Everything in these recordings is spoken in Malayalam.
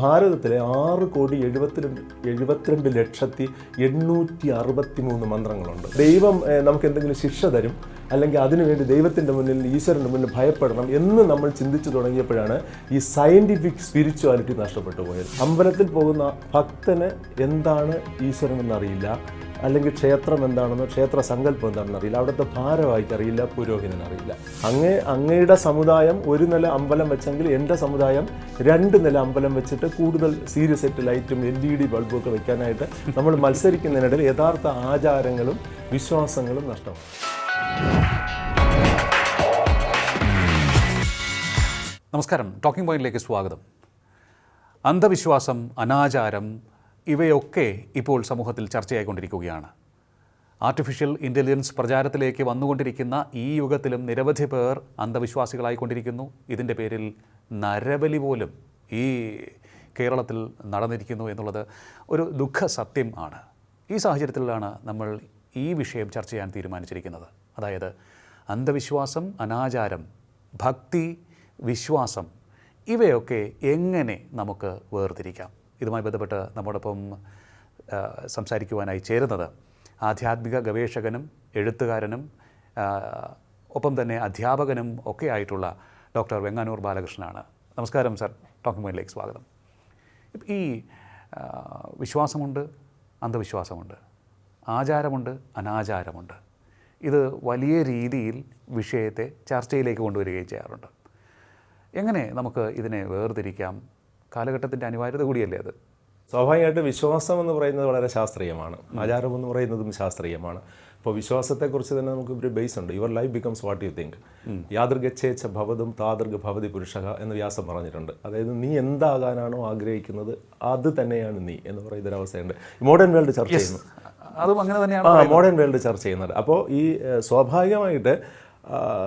ഭാരതത്തിലെ ആറ് കോടി എഴുപത്തിരണ്ട് എഴുപത്തിരണ്ട് ലക്ഷത്തി എണ്ണൂറ്റി അറുപത്തി മൂന്ന് മന്ത്രങ്ങളുണ്ട്. ദൈവം നമുക്ക് എന്തെങ്കിലും ശിക്ഷ തരും അല്ലെങ്കിൽ അതിനുവേണ്ടി ദൈവത്തിന്റെ മുന്നിൽ ഈശ്വരന്റെ മുന്നിൽ ഭയപ്പെടണം എന്ന് നമ്മൾ ചിന്തിച്ചു തുടങ്ങിയപ്പോഴാണ് ഈ സയന്റിഫിക് സ്പിരിച്വാലിറ്റി നഷ്ടപ്പെട്ടു പോയത്. അമ്പലത്തിൽ പോകുന്ന ഭക്തന് എന്താണ് ഈശ്വരൻ എന്നറിയില്ല. അല്ലെങ്കിൽ ക്ഷേത്രം എന്താണെന്നോ ക്ഷേത്ര സങ്കല്പം എന്താണെന്ന് അറിയില്ല. അവിടുത്തെ ഭാരമായിട്ട് അറിയില്ല പുരോഹിതനറിയില്ല അങ്ങേ അങ്ങയുടെ സമുദായം ഒരു നില അമ്പലം വെച്ചെങ്കിൽ എന്റെ സമുദായം രണ്ട് നില അമ്പലം വെച്ചിട്ട് കൂടുതൽ സീരിയസ് സെറ്റ് ലൈറ്റും എൽ ഇ ഡി ബൾബും ഒക്കെ വെക്കാനായിട്ട് നമ്മൾ മത്സരിക്കുന്നതിനിടയിൽ യഥാർത്ഥ ആചാരങ്ങളും വിശ്വാസങ്ങളും നഷ്ടമാണ് നമസ്കാരം. ടോക്കിംഗ് പോയിന്റിലേക്ക് സ്വാഗതം. അന്ധവിശ്വാസം അനാചാരം ഇവയൊക്കെ ഇപ്പോൾ സമൂഹത്തിൽ ചർച്ചയായിക്കൊണ്ടിരിക്കുകയാണ്. ആർട്ടിഫിഷ്യൽ ഇന്റലിജൻസ് പ്രചാരത്തിലേക്ക് വന്നുകൊണ്ടിരിക്കുന്ന ഈ യുഗത്തിലും നിരവധി പേർ അന്ധവിശ്വാസികളായിക്കൊണ്ടിരിക്കുന്നു. ഇതിന്റെ പേരിൽ നരബലി പോലും ഈ കേരളത്തിൽ നടന്നിരിക്കുന്നു എന്നുള്ളത് ഒരു ദുഃഖ സത്യം ആണ്. ഈ സാഹചര്യത്തിലാണ് നമ്മൾ ഈ വിഷയം ചർച്ച ചെയ്യാൻ തീരുമാനിച്ചിരിക്കുന്നത്. അതായത് അന്ധവിശ്വാസം അനാചാരം ഭക്തി വിശ്വാസം ഇവയൊക്കെ എങ്ങനെ നമുക്ക് വേർതിരിക്കാം? ഇതുമായി ബന്ധപ്പെട്ട് നമ്മോടൊപ്പം സംസാരിക്കുവാനായി ചേരുന്നത് ആധ്യാത്മിക ഗവേഷകനും എഴുത്തുകാരനും ഒപ്പം തന്നെ അധ്യാപകനും ഒക്കെ ആയിട്ടുള്ള ഡോക്ടർ വെങ്ങാനൂർ ബാലകൃഷ്ണനാണ്. നമസ്കാരം സർ. ടോക്കിംഗ് മൈലേക്ക് സ്വാഗതം. ഈ വിശ്വാസമുണ്ട് അന്ധവിശ്വാസമുണ്ട് ആചാരമുണ്ട് അനാചാരമുണ്ട്. ഇത് വലിയ രീതിയിൽ വിഷയത്തെ ചർച്ചയിലേക്ക് കൊണ്ടുവരികയും ചെയ്യാറുണ്ട്. എങ്ങനെ നമുക്ക് ഇതിനെ വേർതിരിക്കാം? കാലഘട്ടത്തിന്റെ അനിവാര്യത കൂടിയല്ലേ അത്? സ്വാഭാവികമായിട്ട് വിശ്വാസം എന്ന് പറയുന്നത് വളരെ ശാസ്ത്രീയമാണ്. ആചാരം എന്ന് പറയുന്നതും ശാസ്ത്രീയമാണ്. അപ്പോൾ വിശ്വാസത്തെക്കുറിച്ച് തന്നെ നമുക്ക് ഒരു ബേസ് ഉണ്ട്. Your life becomes what you think യാതൃഗച്ഛേച്ച ഭവതും താതൃഗ ഭവതി പുരുഷ എന്ന് വ്യാസം പറഞ്ഞിട്ടുണ്ട്. അതായത് നീ എന്താകാനാണോ ആഗ്രഹിക്കുന്നത് അത് തന്നെയാണ് നീ എന്ന് പറയുന്ന അവസ്ഥയുണ്ട് മോഡേൺ വേൾഡ് ചർച്ച ചെയ്യുന്നു. അതും അങ്ങനെ തന്നെയാണ് മോഡേൺ വേൾഡ് ചർച്ച ചെയ്യുന്നത്. അപ്പോൾ ഈ സ്വാഭാവികമായിട്ട്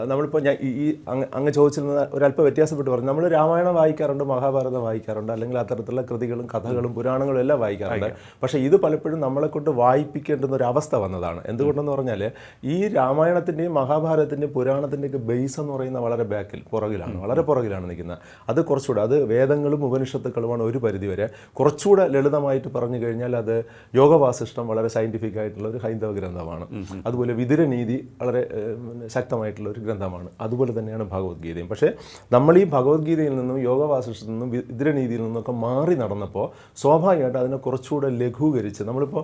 നമ്മളിപ്പോൾ ഞാൻ ഈ അങ്ങ് അങ്ങ് ചോദിച്ചിരുന്ന ഒരല്പം വ്യത്യാസപ്പെട്ട് പറഞ്ഞു. നമ്മൾ രാമായണം വായിക്കാറുണ്ട് മഹാഭാരതം വായിക്കാറുണ്ട് അല്ലെങ്കിൽ അത്തരത്തിലുള്ള കൃതികളും കഥകളും പുരാണങ്ങളും എല്ലാം വായിക്കാറുണ്ട്. പക്ഷേ ഇത് പലപ്പോഴും നമ്മളെ കൊണ്ട് വായിപ്പിക്കേണ്ടുന്ന ഒരു അവസ്ഥ വന്നതാണ്. എന്തുകൊണ്ടെന്ന് പറഞ്ഞാൽ ഈ രാമായണത്തിന്റെയും മഹാഭാരതത്തിന്റെയും പുരാണത്തിന്റെയൊക്കെ ബേസ് എന്ന് പറയുന്ന വളരെ ബാക്കിൽ പുറകിലാണ്. വളരെ പുറകിലാണ് നിൽക്കുന്നത്. അത് കുറച്ചുകൂടെ അത് വേദങ്ങളും ഉപനിഷത്തുക്കളുമാണ് ഒരു പരിധിവരെ കുറച്ചുകൂടെ ലളിതമായിട്ട് പറഞ്ഞു കഴിഞ്ഞാൽ അത് യോഗവാസിഷ്ടം വളരെ സയന്റിഫിക് ആയിട്ടുള്ള ഒരു ഹൈന്ദവ ഗ്രന്ഥമാണ്. അതുപോലെ വിതുരനീതി വളരെ ഏഹ്, പിന്നെ ശക്തമായിട്ടുള്ള ഒരു ഗ്രന്ഥമാണ്. അതുപോലെ തന്നെയാണ് ഭഗവത്ഗീതയും. പക്ഷേ നമ്മൾ ഈ ഭഗവത്ഗീതയിൽ നിന്നും യോഗവാസിഷ്ടത്തിൽ നിന്നും വിദ്രനീതിയിൽ നിന്നൊക്കെ മാറി നടന്നപ്പോൾ സ്വാഭാവികമായിട്ട് അതിനെ കുറച്ചുകൂടെ ലഘൂകരിച്ച് നമ്മളിപ്പോൾ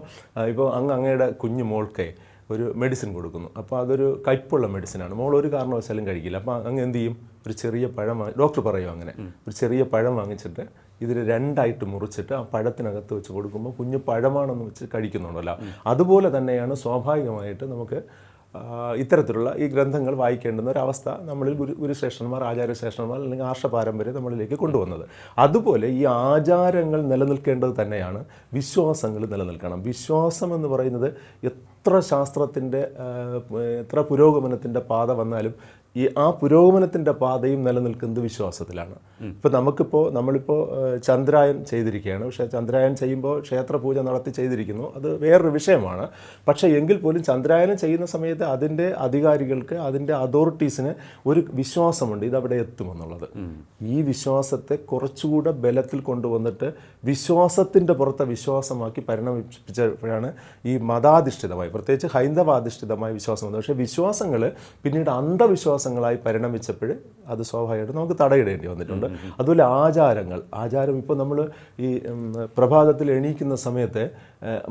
ഇപ്പോൾ അങ്ങ് അങ്ങയുടെ കുഞ്ഞു മോൾക്കെ ഒരു മെഡിസിൻ കൊടുക്കുന്നു. അപ്പോൾ അതൊരു കയ്പുള്ള മെഡിസിനാണ് മോൾ ഒരു കാരണവശാലും കഴിക്കില്ല. അപ്പോൾ അങ്ങ് എന്ത് ചെയ്യും? ഒരു ചെറിയ പഴം വാങ്ങി ഡോക്ടർ പറയും അങ്ങനെ. ഒരു ചെറിയ പഴം വാങ്ങിച്ചിട്ട് ഇതിൽ രണ്ടായിട്ട് മുറിച്ചിട്ട് ആ പഴത്തിനകത്ത് വെച്ച് കൊടുക്കുമ്പോൾ കുഞ്ഞ് പഴമാണെന്ന് വെച്ച് കഴിക്കുന്നുണ്ടല്ലോ. അതുപോലെ തന്നെയാണ് സ്വാഭാവികമായിട്ട് നമുക്ക് ഇത്തരത്തിലുള്ള ഈ ഗ്രന്ഥങ്ങൾ വായിക്കേണ്ടുന്ന ഒരവസ്ഥ നമ്മളിൽ ഗുരു ഗുരുശ്രേഷ്ഠന്മാർ ആചാര്യശ്രേഷ്ഠന്മാർ അല്ലെങ്കിൽ ആർഷ പാരമ്പര്യം നമ്മളിലേക്ക് കൊണ്ടുവന്നത്. അതുപോലെ ഈ ആചാരങ്ങൾ നിലനിൽക്കേണ്ടത് തന്നെയാണ് വിശ്വാസങ്ങൾ നിലനിൽക്കണം. വിശ്വാസം എന്ന് പറയുന്നത് എത്ര ശാസ്ത്രത്തിന്റെ എത്ര പുരോഗമനത്തിന്റെ പാത വന്നാലും ഈ ആ പുരോഗമനത്തിന്റെ പാതയും നിലനിൽക്കുന്നത് വിശ്വാസത്തിലാണ്. ഇപ്പോൾ നമുക്കിപ്പോൾ നമ്മളിപ്പോൾ ചന്ദ്രായൻ ചെയ്തിരിക്കുകയാണ്. പക്ഷേ ചന്ദ്രായൻ ചെയ്യുമ്പോൾ ക്ഷേത്രപൂജ നടത്തി ചെയ്തിരിക്കുന്നു. അത് വേറൊരു വിഷയമാണ്. പക്ഷേ എങ്കിൽ പോലും ചന്ദ്രായനം ചെയ്യുന്ന സമയത്ത് അതിന്റെ അധികാരികൾക്ക് അതിന്റെ അതോറിറ്റീസിന് ഒരു വിശ്വാസമുണ്ട്. ഇതവിടെ എത്തുമെന്നുള്ളത്. ഈ വിശ്വാസത്തെ കുറച്ചുകൂടെ ബലത്തിൽ കൊണ്ടുവന്നിട്ട് വിശ്വാസത്തിന്റെ പുറത്തെ വിശ്വാസമാക്കി പരിണമിപ്പിച്ചപ്പോഴാണ് ഈ മതാധിഷ്ഠിതമായി പ്രത്യേകിച്ച് ഹൈന്ദവാധിഷ്ഠിതമായ വിശ്വാസം വന്നത്. പക്ഷേ വിശ്വാസങ്ങൾ പിന്നീട് അന്ധവിശ്വാസങ്ങളായി പരിണമിച്ചപ്പോൾ അത് സ്വാഭാവികമായിട്ട് നമുക്ക് തടയിടേണ്ടി വന്നിട്ടുണ്ട്. അതുപോലെ ആചാരങ്ങൾ ആചാരം ഇപ്പോൾ നമ്മൾ ഈ പ്രഭാതത്തിൽ എണീക്കുന്ന സമയത്ത്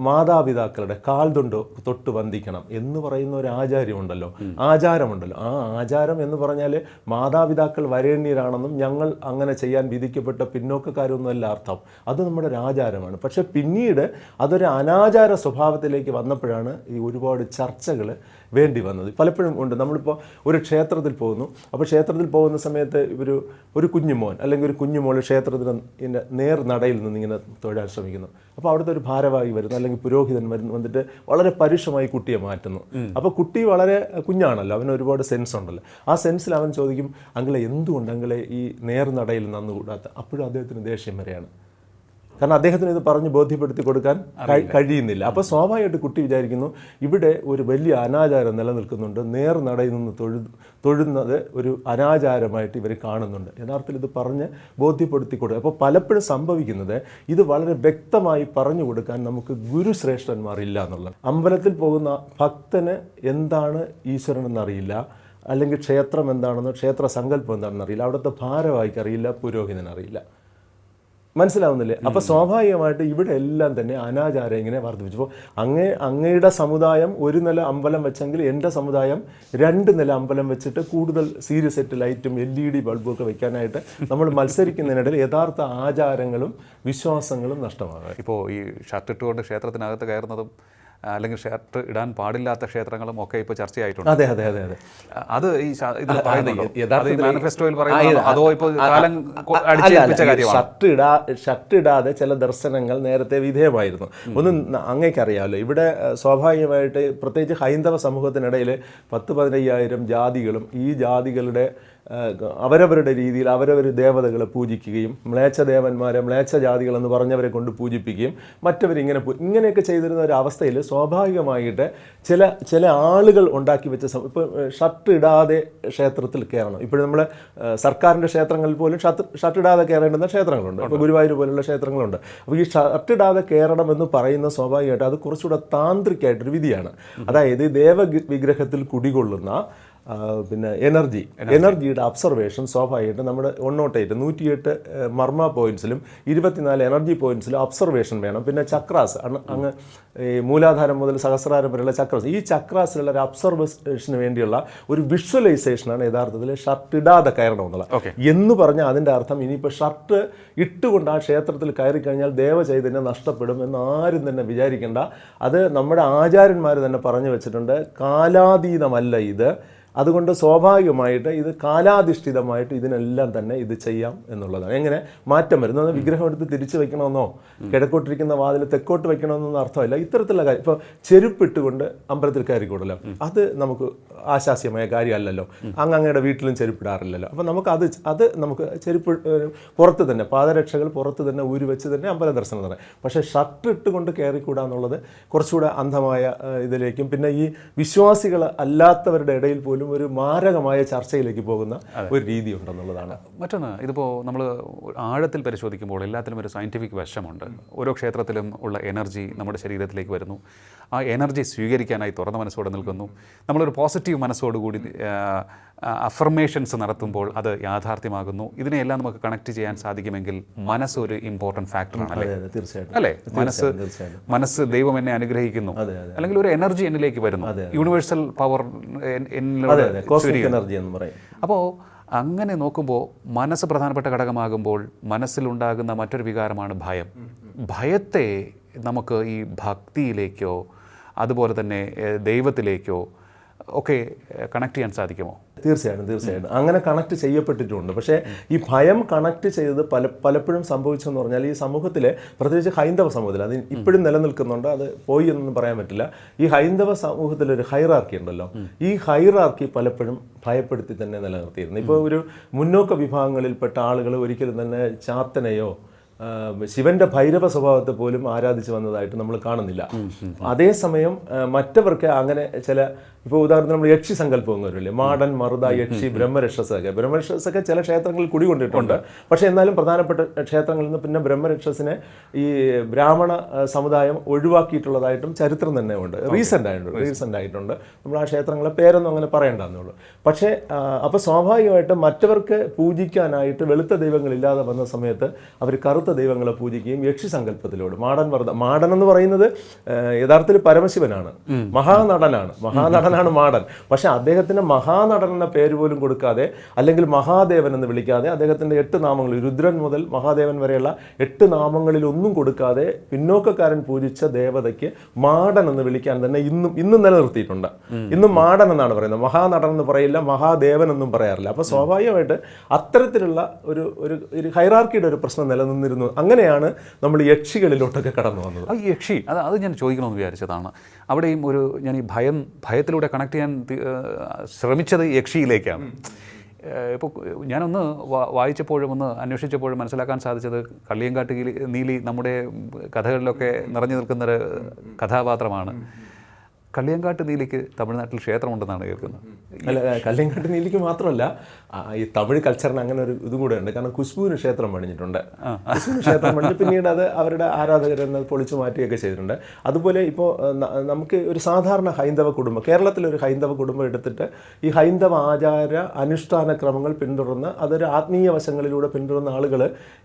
മാതാപിതാക്കളുടെ കാൽ തൊണ്ട് തൊട്ട് വന്ദിക്കണം എന്ന് പറയുന്ന ഒരു ആചാര്യമുണ്ടല്ലോ ആചാരമുണ്ടല്ലോ. ആ ആചാരം എന്ന് പറഞ്ഞാൽ മാതാപിതാക്കൾ വരേണ്യരാണെന്നും ഞങ്ങൾ അങ്ങനെ ചെയ്യാൻ വിധിക്കപ്പെട്ട പിന്നോക്കക്കാരൊന്നുമല്ല അർത്ഥം. അത് നമ്മുടെ ഒരു ആചാരമാണ്. പക്ഷേ പിന്നീട് അതൊരു അനാചാര സ്വഭാവത്തിലേക്ക് വന്നപ്പോഴാണ് ഈ ഒരുപാട് ചർച്ചകൾ വേണ്ടി വന്നത്. പലപ്പോഴും ഉണ്ട്. നമ്മളിപ്പോൾ ഒരു ക്ഷേത്രത്തിൽ പോകുന്നു. അപ്പോൾ ക്ഷേത്രത്തിൽ പോകുന്ന സമയത്ത് ഒരു ഒരു കുഞ്ഞുമോൻ അല്ലെങ്കിൽ ഒരു കുഞ്ഞുമോൾ ക്ഷേത്രത്തിന് ഇങ്ങനെ നേർ നടയിൽ നിന്ന് ഇങ്ങനെ തൊഴാൻ ശ്രമിക്കുന്നു. അപ്പോൾ അവിടുത്തെ ഒരു ഭാരവാഹി വരുന്നു. അല്ലെങ്കിൽ പുരോഹിതൻ വരുന്നു വന്നിട്ട് വളരെ പരുഷമായി കുട്ടിയെ മാറ്റുന്നു. അപ്പോൾ കുട്ടി വളരെ കുഞ്ഞാണല്ലോ. അവന് ഒരുപാട് സെൻസ് ഉണ്ടല്ലോ. ആ സെൻസിൽ അവൻ ചോദിക്കും അങ്ങളെ എന്തുകൊണ്ട് അങ്ങളെ ഈ നേർനടയിൽ നന്നുകൂടാത്ത അപ്പോഴും അദ്ദേഹത്തിന് ദേഷ്യം വരെയാണ്. കാരണം അദ്ദേഹത്തിന് ഇത് പറഞ്ഞ് ബോധ്യപ്പെടുത്തി കൊടുക്കാൻ കഴിയുന്നില്ല. അപ്പോൾ സ്വാഭാവികമായിട്ട് കുട്ടി വിചാരിക്കുന്നു ഇവിടെ ഒരു വലിയ അനാചാരം നിലനിൽക്കുന്നുണ്ട്. നേർ നടയിൽ നിന്ന് തൊഴു തൊഴുന്നത് ഒരു അനാചാരമായിട്ട് ഇവർ കാണുന്നുണ്ട്. യഥാർത്ഥത്തിൽ ഇത് പറഞ്ഞ് ബോധ്യപ്പെടുത്തി കൊടുക്കുക അപ്പോൾ പലപ്പോഴും സംഭവിക്കുന്നത് ഇത് വളരെ വ്യക്തമായി പറഞ്ഞു കൊടുക്കാൻ നമുക്ക് ഗുരുശ്രേഷ്ഠന്മാർ ഇല്ല എന്നുള്ളത് അമ്പലത്തിൽ പോകുന്ന ഭക്തന് എന്താണ് ഈശ്വരൻ എന്നറിയില്ല അല്ലെങ്കിൽ ക്ഷേത്രം എന്താണെന്നോ ക്ഷേത്ര സങ്കല്പം എന്താണെന്ന് അറിയില്ല അവിടുത്തെ ഭാരവാഹിക്ക് അറിയില്ല പുരോഹിതന് അറിയില്ല മനസ്സിലാവുന്നില്ലേ? അപ്പൊ സ്വാഭാവികമായിട്ട് ഇവിടെ എല്ലാം തന്നെ അനാചാരം ഇങ്ങനെ വർദ്ധിപ്പിച്ചു. അപ്പോൾ അങ്ങേ അങ്ങയുടെ സമുദായം ഒരു നില അമ്പലം വെച്ചെങ്കിൽ എന്റെ സമുദായം രണ്ട് നില അമ്പലം വെച്ചിട്ട് കൂടുതൽ സീരിയസ് സെറ്റ് ലൈറ്റും എൽ ഇ ഡി ബൾബും ഒക്കെ വെക്കാനായിട്ട് നമ്മൾ മത്സരിക്കുന്നതിനിടയിൽ യഥാർത്ഥ ആചാരങ്ങളും വിശ്വാസങ്ങളും നഷ്ടമാകാം. ഇപ്പോൾ ഈ ഷർട്ടിട്ടുകൊണ്ട് ക്ഷേത്രത്തിനകത്ത് കയറുന്നതും അല്ലെങ്കിൽ ഷർട്ട് ഇടാൻ പാടില്ലാത്ത ക്ഷേത്രങ്ങളും ഒക്കെ ഇപ്പോൾ ചർച്ചയായിട്ടുണ്ട്. അതെ അതെ അതെ അതെ. അത് ഈ മാനിഫെസ്റ്റോയിൽ ആ, അതോ ഇപ്പോൾ കാലം ഷർട്ട് ഇടാ ഷർട്ട് ഇടാതെ ചില ദർശനങ്ങൾ നേരത്തെ വിധേയമായിരുന്നു. ഒന്ന് അങ്ങേക്കറിയാമല്ലോ ഇവിടെ സ്വാഭാവികമായിട്ട് പ്രത്യേകിച്ച് ഹൈന്ദവ സമൂഹത്തിനിടയിൽ പത്ത് പതിനയ്യായിരം ജാതികളും ഈ ജാതികളുടെ അവരവരുടെ രീതിയിൽ അവരവർ ദേവതകളെ പൂജിക്കുകയും മ്ലേച്ഛദേവന്മാരെ മ്ലേച്ഛ ജാതികൾ എന്ന് പറഞ്ഞവരെ കൊണ്ട് പൂജിപ്പിക്കുകയും മറ്റവരിങ്ങനെ ഇങ്ങനെയൊക്കെ ചെയ്തിരുന്ന ഒരു അവസ്ഥയിൽ സ്വാഭാവികമായിട്ട് ചില ചില ആളുകൾ ഉണ്ടാക്കി വെച്ച ഇപ്പോൾ ഷർട്ട് ഇടാതെ ക്ഷേത്രത്തിൽ കയറണം. ഇപ്പോൾ നമ്മൾ സർക്കാരിന്റെ ക്ഷേത്രങ്ങളിൽ പോലും ഷർട്ട് ഷർട്ട് ഇടാതെ കയറേണ്ടുന്ന ക്ഷേത്രങ്ങളുണ്ട്. ഇപ്പോൾ ഗുരുവായൂർ പോലുള്ള ക്ഷേത്രങ്ങളുണ്ട്. അപ്പോൾ ഈ ഷർട്ട് ഇടാതെ കയറണം എന്ന് പറയുന്ന സ്വാഭാവികമായിട്ട് അത് കുറച്ചുകൂടെ താന്ത്രികമായിട്ടൊരു വിധിയാണ്. അതായത് ദേവ വിഗ്രഹത്തിൽ കുടികൊള്ളുന്ന പിന്നെ എനർജി. എനർജിയുടെ അബ്സർവേഷൻ സ്വാഭാവികമായിട്ട് നമ്മുടെ ഒണ്ണോട്ടേറ്റ് നൂറ്റിയെട്ട് ഏഹ്, മർമ്മ പോയിന്റ്സിലും ഇരുപത്തിനാല് എനർജി പോയിന്റ്സിലും അബ്സർവേഷൻ വേണം. പിന്നെ ചക്രാസ് അങ്ങ് ഈ മൂലാധാരം മുതൽ സഹസ്രാരം വരെയുള്ള ചക്രാസ്. ഈ ചക്രാസിലുള്ള ഒരു അബ്സർവേഷന് വേണ്ടിയുള്ള ഒരു വിഷ്വലൈസേഷനാണ് യഥാർത്ഥത്തിൽ ഷർട്ട് ഇടാതെ കയറണം എന്നുള്ളത്. എന്ന് പറഞ്ഞാൽ അതിന്റെ അർത്ഥം ഇനിയിപ്പോൾ ഷർട്ട് ഇട്ടുകൊണ്ട് ആ ക്ഷേത്രത്തിൽ കയറി കഴിഞ്ഞാൽ ദേവചൈതന്യം നഷ്ടപ്പെടും എന്ന് ആരും തന്നെ വിചാരിക്കേണ്ട. അത് നമ്മുടെ ആചാര്യന്മാർ തന്നെ പറഞ്ഞു വെച്ചിട്ടുണ്ട്. കാലാതീതമല്ല ഇത്. അതുകൊണ്ട് സ്വാഭാവികമായിട്ട് ഇത് കാലാധിഷ്ഠിതമായിട്ട് ഇതിനെല്ലാം തന്നെ ഇത് ചെയ്യാം എന്നുള്ളതാണ്. എങ്ങനെ? മാറ്റം വരുന്നത് വിഗ്രഹം എടുത്ത് തിരിച്ചു വെക്കണമെന്നോ കിഴക്കോട്ടിരിക്കുന്ന വാതിൽ തെക്കോട്ട് വെക്കണമെന്നൊന്നും അർത്ഥമില്ല. ഇത്തരത്തിലുള്ള കാര്യം. ഇപ്പോൾ ചെരുപ്പിട്ടുകൊണ്ട് അമ്പലത്തിൽ കയറിക്കൂടല്ലോ. അത് നമുക്ക് ആശാസ്യമായ കാര്യമല്ലല്ലോ. അങ്ങ് അങ്ങയുടെ വീട്ടിലും ചെരുപ്പിടാറില്ലല്ലോ. അപ്പോൾ നമുക്ക് അത് അത് നമുക്ക് ചെരുപ്പ് പുറത്ത് തന്നെ പാദരക്ഷകൾ പുറത്ത് തന്നെ ഊരി വെച്ച് തന്നെ അമ്പല ദർശനം തന്നെ പക്ഷേ ഷർട്ട് ഇട്ടുകൊണ്ട് കയറിക്കൂടാ എന്നുള്ളത് കുറച്ചുകൂടെ അന്ധമായ ഇതിലേക്കും. പിന്നെ ഈ വിശ്വാസികൾ അല്ലാത്തവരുടെ ഇടയിൽ പോലും ഒരു മാരകമായ ചർച്ചയിലേക്ക് പോകുന്ന ഒരു രീതി ഉണ്ടെന്നുള്ളതാണ് മറ്റൊന്ന് ഇതിപ്പോൾ നമ്മൾ ആഴത്തിൽ പരിശോധിക്കുമ്പോൾ എല്ലാത്തിലും ഒരു സയന്റിഫിക് വശമുണ്ട്. ഓരോ ക്ഷേത്രത്തിലും ഉള്ള എനർജി നമ്മുടെ ശരീരത്തിലേക്ക് വരുന്നു. ആ എനർജി സ്വീകരിക്കാനായി തുറന്ന മനസ്സോടെ നിൽക്കുന്നു. നമ്മളൊരു പോസിറ്റീവ് മനസ്സോടുകൂടി അഫർമേഷൻസ് നടത്തുമ്പോൾ അത് യാഥാർത്ഥ്യമാകുന്നു. ഇതിനെയെല്ലാം നമുക്ക് കണക്ട് ചെയ്യാൻ സാധിക്കുമെങ്കിൽ മനസ്സ് ഒരു ഇമ്പോർട്ടന്റ് ഫാക്ടറാണ് അല്ലേ? തീർച്ചയായിട്ടും. അല്ലേ? മനസ്സ്. മനസ്സ് ദൈവം എന്നെ അനുഗ്രഹിക്കുന്നു. അല്ലെങ്കിൽ ഒരു എനർജി എന്നിലേക്ക് വരുന്നു. യൂണിവേഴ്സൽ പവർ എനർജി എന്ന് പറയും. അപ്പോൾ അങ്ങനെ നോക്കുമ്പോൾ മനസ്സ് പ്രധാനപ്പെട്ട ഘടകമാകുമ്പോൾ മനസ്സിലുണ്ടാകുന്ന മറ്റൊരു വികാരമാണ് ഭയം. ഭയത്തെ നമുക്ക് ഈ ഭക്തിയിലേക്കോ അതുപോലെ തന്നെ ദൈവത്തിലേക്കോ ഒക്കെ കണക്ട് ചെയ്യാൻ സാധിക്കുമോ? തീർച്ചയായിട്ടും തീർച്ചയായിട്ടും. അങ്ങനെ കണക്ട് ചെയ്യപ്പെട്ടിട്ടുണ്ട്. പക്ഷേ ഈ ഭയം കണക്ട് ചെയ്തത് പല പലപ്പോഴും സംഭവിച്ചെന്ന് പറഞ്ഞാൽ ഈ സമൂഹത്തിലെ പ്രത്യേകിച്ച് ഹൈന്ദവ സമൂഹത്തിൽ അത് ഇപ്പോഴും നിലനിൽക്കുന്നുണ്ട് അത് പോയി എന്നൊന്നും പറയാൻ പറ്റില്ല. ഈ ഹൈന്ദവ സമൂഹത്തിൽ ഒരു ഹൈറാർക്കി ഉണ്ടല്ലോ. ഈ ഹൈറാർക്കി പലപ്പോഴും ഭയപ്പെടുത്തി തന്നെ നിലനിർത്തിയിരുന്നു. ഇപ്പോൾ ഒരു മുന്നോക്ക വിഭാഗങ്ങളിൽപ്പെട്ട ആളുകൾ ഒരിക്കലും തന്നെ ചാത്തനെയോ ശിവന്റെ ഭൈരവ സ്വഭാവത്തെ പോലും ആരാധിച്ചു വന്നതായിട്ട് നമ്മൾ കാണുന്നില്ല. അതേസമയം മറ്റവർക്ക് അങ്ങനെ ചില ഇപ്പോൾ ഉദാഹരണത്തിന് നമ്മൾ യക്ഷി സങ്കല്പം വരില്ലേ മാടൻ മറുത യക്ഷി ബ്രഹ്മരക്ഷസൊക്കെ. ബ്രഹ്മരക്ഷസൊക്കെ ചില ക്ഷേത്രങ്ങളിൽ കുടികൊണ്ടിട്ടുണ്ട്. പക്ഷേ എന്നാലും പ്രധാനപ്പെട്ട ക്ഷേത്രങ്ങളിൽ നിന്ന് പിന്നെ ബ്രഹ്മരക്ഷസിനെ ഈ ബ്രാഹ്മണ സമുദായം ഒഴിവാക്കിയിട്ടുള്ളതായിട്ടും ചരിത്രം തന്നെ ഉണ്ട്. റീസെന്റ് ആയിട്ടുണ്ട്. റീസെന്റ് ആയിട്ടുണ്ട്. നമ്മൾ ആ ക്ഷേത്രങ്ങളെ പേരൊന്നും അങ്ങനെ പറയേണ്ടെന്നുള്ളൂ. പക്ഷേ അപ്പോൾ സ്വാഭാവികമായിട്ട് മറ്റവർക്ക് പൂജിക്കാനായിട്ട് വെളുത്ത ദൈവങ്ങളില്ലാതെ വന്ന സമയത്ത് അവർ കറുത്ത ദൈവങ്ങളെ പൂജിക്കുകയും യക്ഷി സങ്കല്പത്തിലൂടെ മാടൻ മറുത മാടൻ എന്ന് പറയുന്നത് യഥാർത്ഥത്തിൽ പരമശിവനാണ്. മഹാനടനാണ്. മഹാനടനാണ് മാടൻ. പക്ഷെ അദ്ദേഹത്തിന് മഹാനടൻ എന്ന പേര് പോലും കൊടുക്കാതെ അല്ലെങ്കിൽ മഹാദേവൻ എന്ന് വിളിക്കാതെ അദ്ദേഹത്തിന്റെ എട്ട് നാമങ്ങൾ രുദ്രൻ മുതൽ മഹാദേവൻ വരെയുള്ള എട്ട് നാമങ്ങളിൽ ഒന്നും കൊടുക്കാതെ പിന്നോക്കക്കാരൻ പൂജിച്ച ദേവതയ്ക്ക് മാടൻ എന്ന് വിളിക്കാൻ തന്നെ ഇന്നും ഇന്നും നിലനിർത്തിയിട്ടുണ്ട്. ഇന്നും മാടൻ എന്നാണ് പറയുന്നത്. മഹാനടൻ എന്ന് പറയില്ല മഹാദേവൻ എന്നും പറയാറില്ല. അപ്പോൾ സ്വാഭാവികമായിട്ട് അത്തരത്തിലുള്ള ഒരു ഒരു ഒരു ഹൈറാർക്കിയുടെ ഒരു പ്രശ്നം നിലനിന്നിരുന്നു. അങ്ങനെയാണ് നമ്മൾ യക്ഷികളിലോട്ടൊക്കെ കടന്നു വന്നത്. ആ യക്ഷി. അത് അത് ഞാൻ ചോദിക്കണമെന്ന് വിചാരിച്ചതാണ്. അവിടെയും ഒരു ഞാൻ ഈ ഭയം ഭയത്തിലൂടെ കണക്ട് ചെയ്യാൻ ശ്രമിച്ചത് യക്ഷിയിലേക്കാണ്. ഇപ്പോൾ ഞാനൊന്ന് വായിച്ചപ്പോഴും ഒന്ന് അന്വേഷിച്ചപ്പോഴും മനസ്സിലാക്കാൻ സാധിച്ചത് കള്ളിയങ്കാട്ട് നീലി നമ്മുടെ കഥകളിലൊക്കെ നിറഞ്ഞു നിൽക്കുന്നൊരു കഥാപാത്രമാണ്. കള്ളിയങ്കാട്ട് നീലിക്ക് തമിഴ്നാട്ടിൽ ക്ഷേത്രമുണ്ടെന്നാണ് കേൾക്കുന്നത്. അല്ല കള്ളിയങ്കാട്ട് നീലിക്ക് മാത്രമല്ല ഈ തമിഴ് കൾച്ചറിന് അങ്ങനെ ഒരു ഇതും കൂടെ ഉണ്ട്. കാരണം കുശ്ബുവിന് ക്ഷേത്രം പണിഞ്ഞിട്ടുണ്ട്. കുശ്ബുവിന് ക്ഷേത്രം പണിഞ്ഞ് പിന്നീട് അത് അവരുടെ ആരാധകരെന്ന് പൊളിച്ചു മാറ്റുകയൊക്കെ ചെയ്തിട്ടുണ്ട്. അതുപോലെ ഇപ്പോൾ നമുക്ക് ഒരു സാധാരണ ഹൈന്ദവ കുടുംബം കേരളത്തിലെ ഒരു ഹൈന്ദവ കുടുംബം എടുത്തിട്ട് ഈ ഹൈന്ദവ ആചാര അനുഷ്ഠാന ക്രമങ്ങൾ പിന്തുടർന്ന് അതൊരു ആത്മീയ വശങ്ങളിലൂടെ പിന്തുടർന്ന ആളുകൾ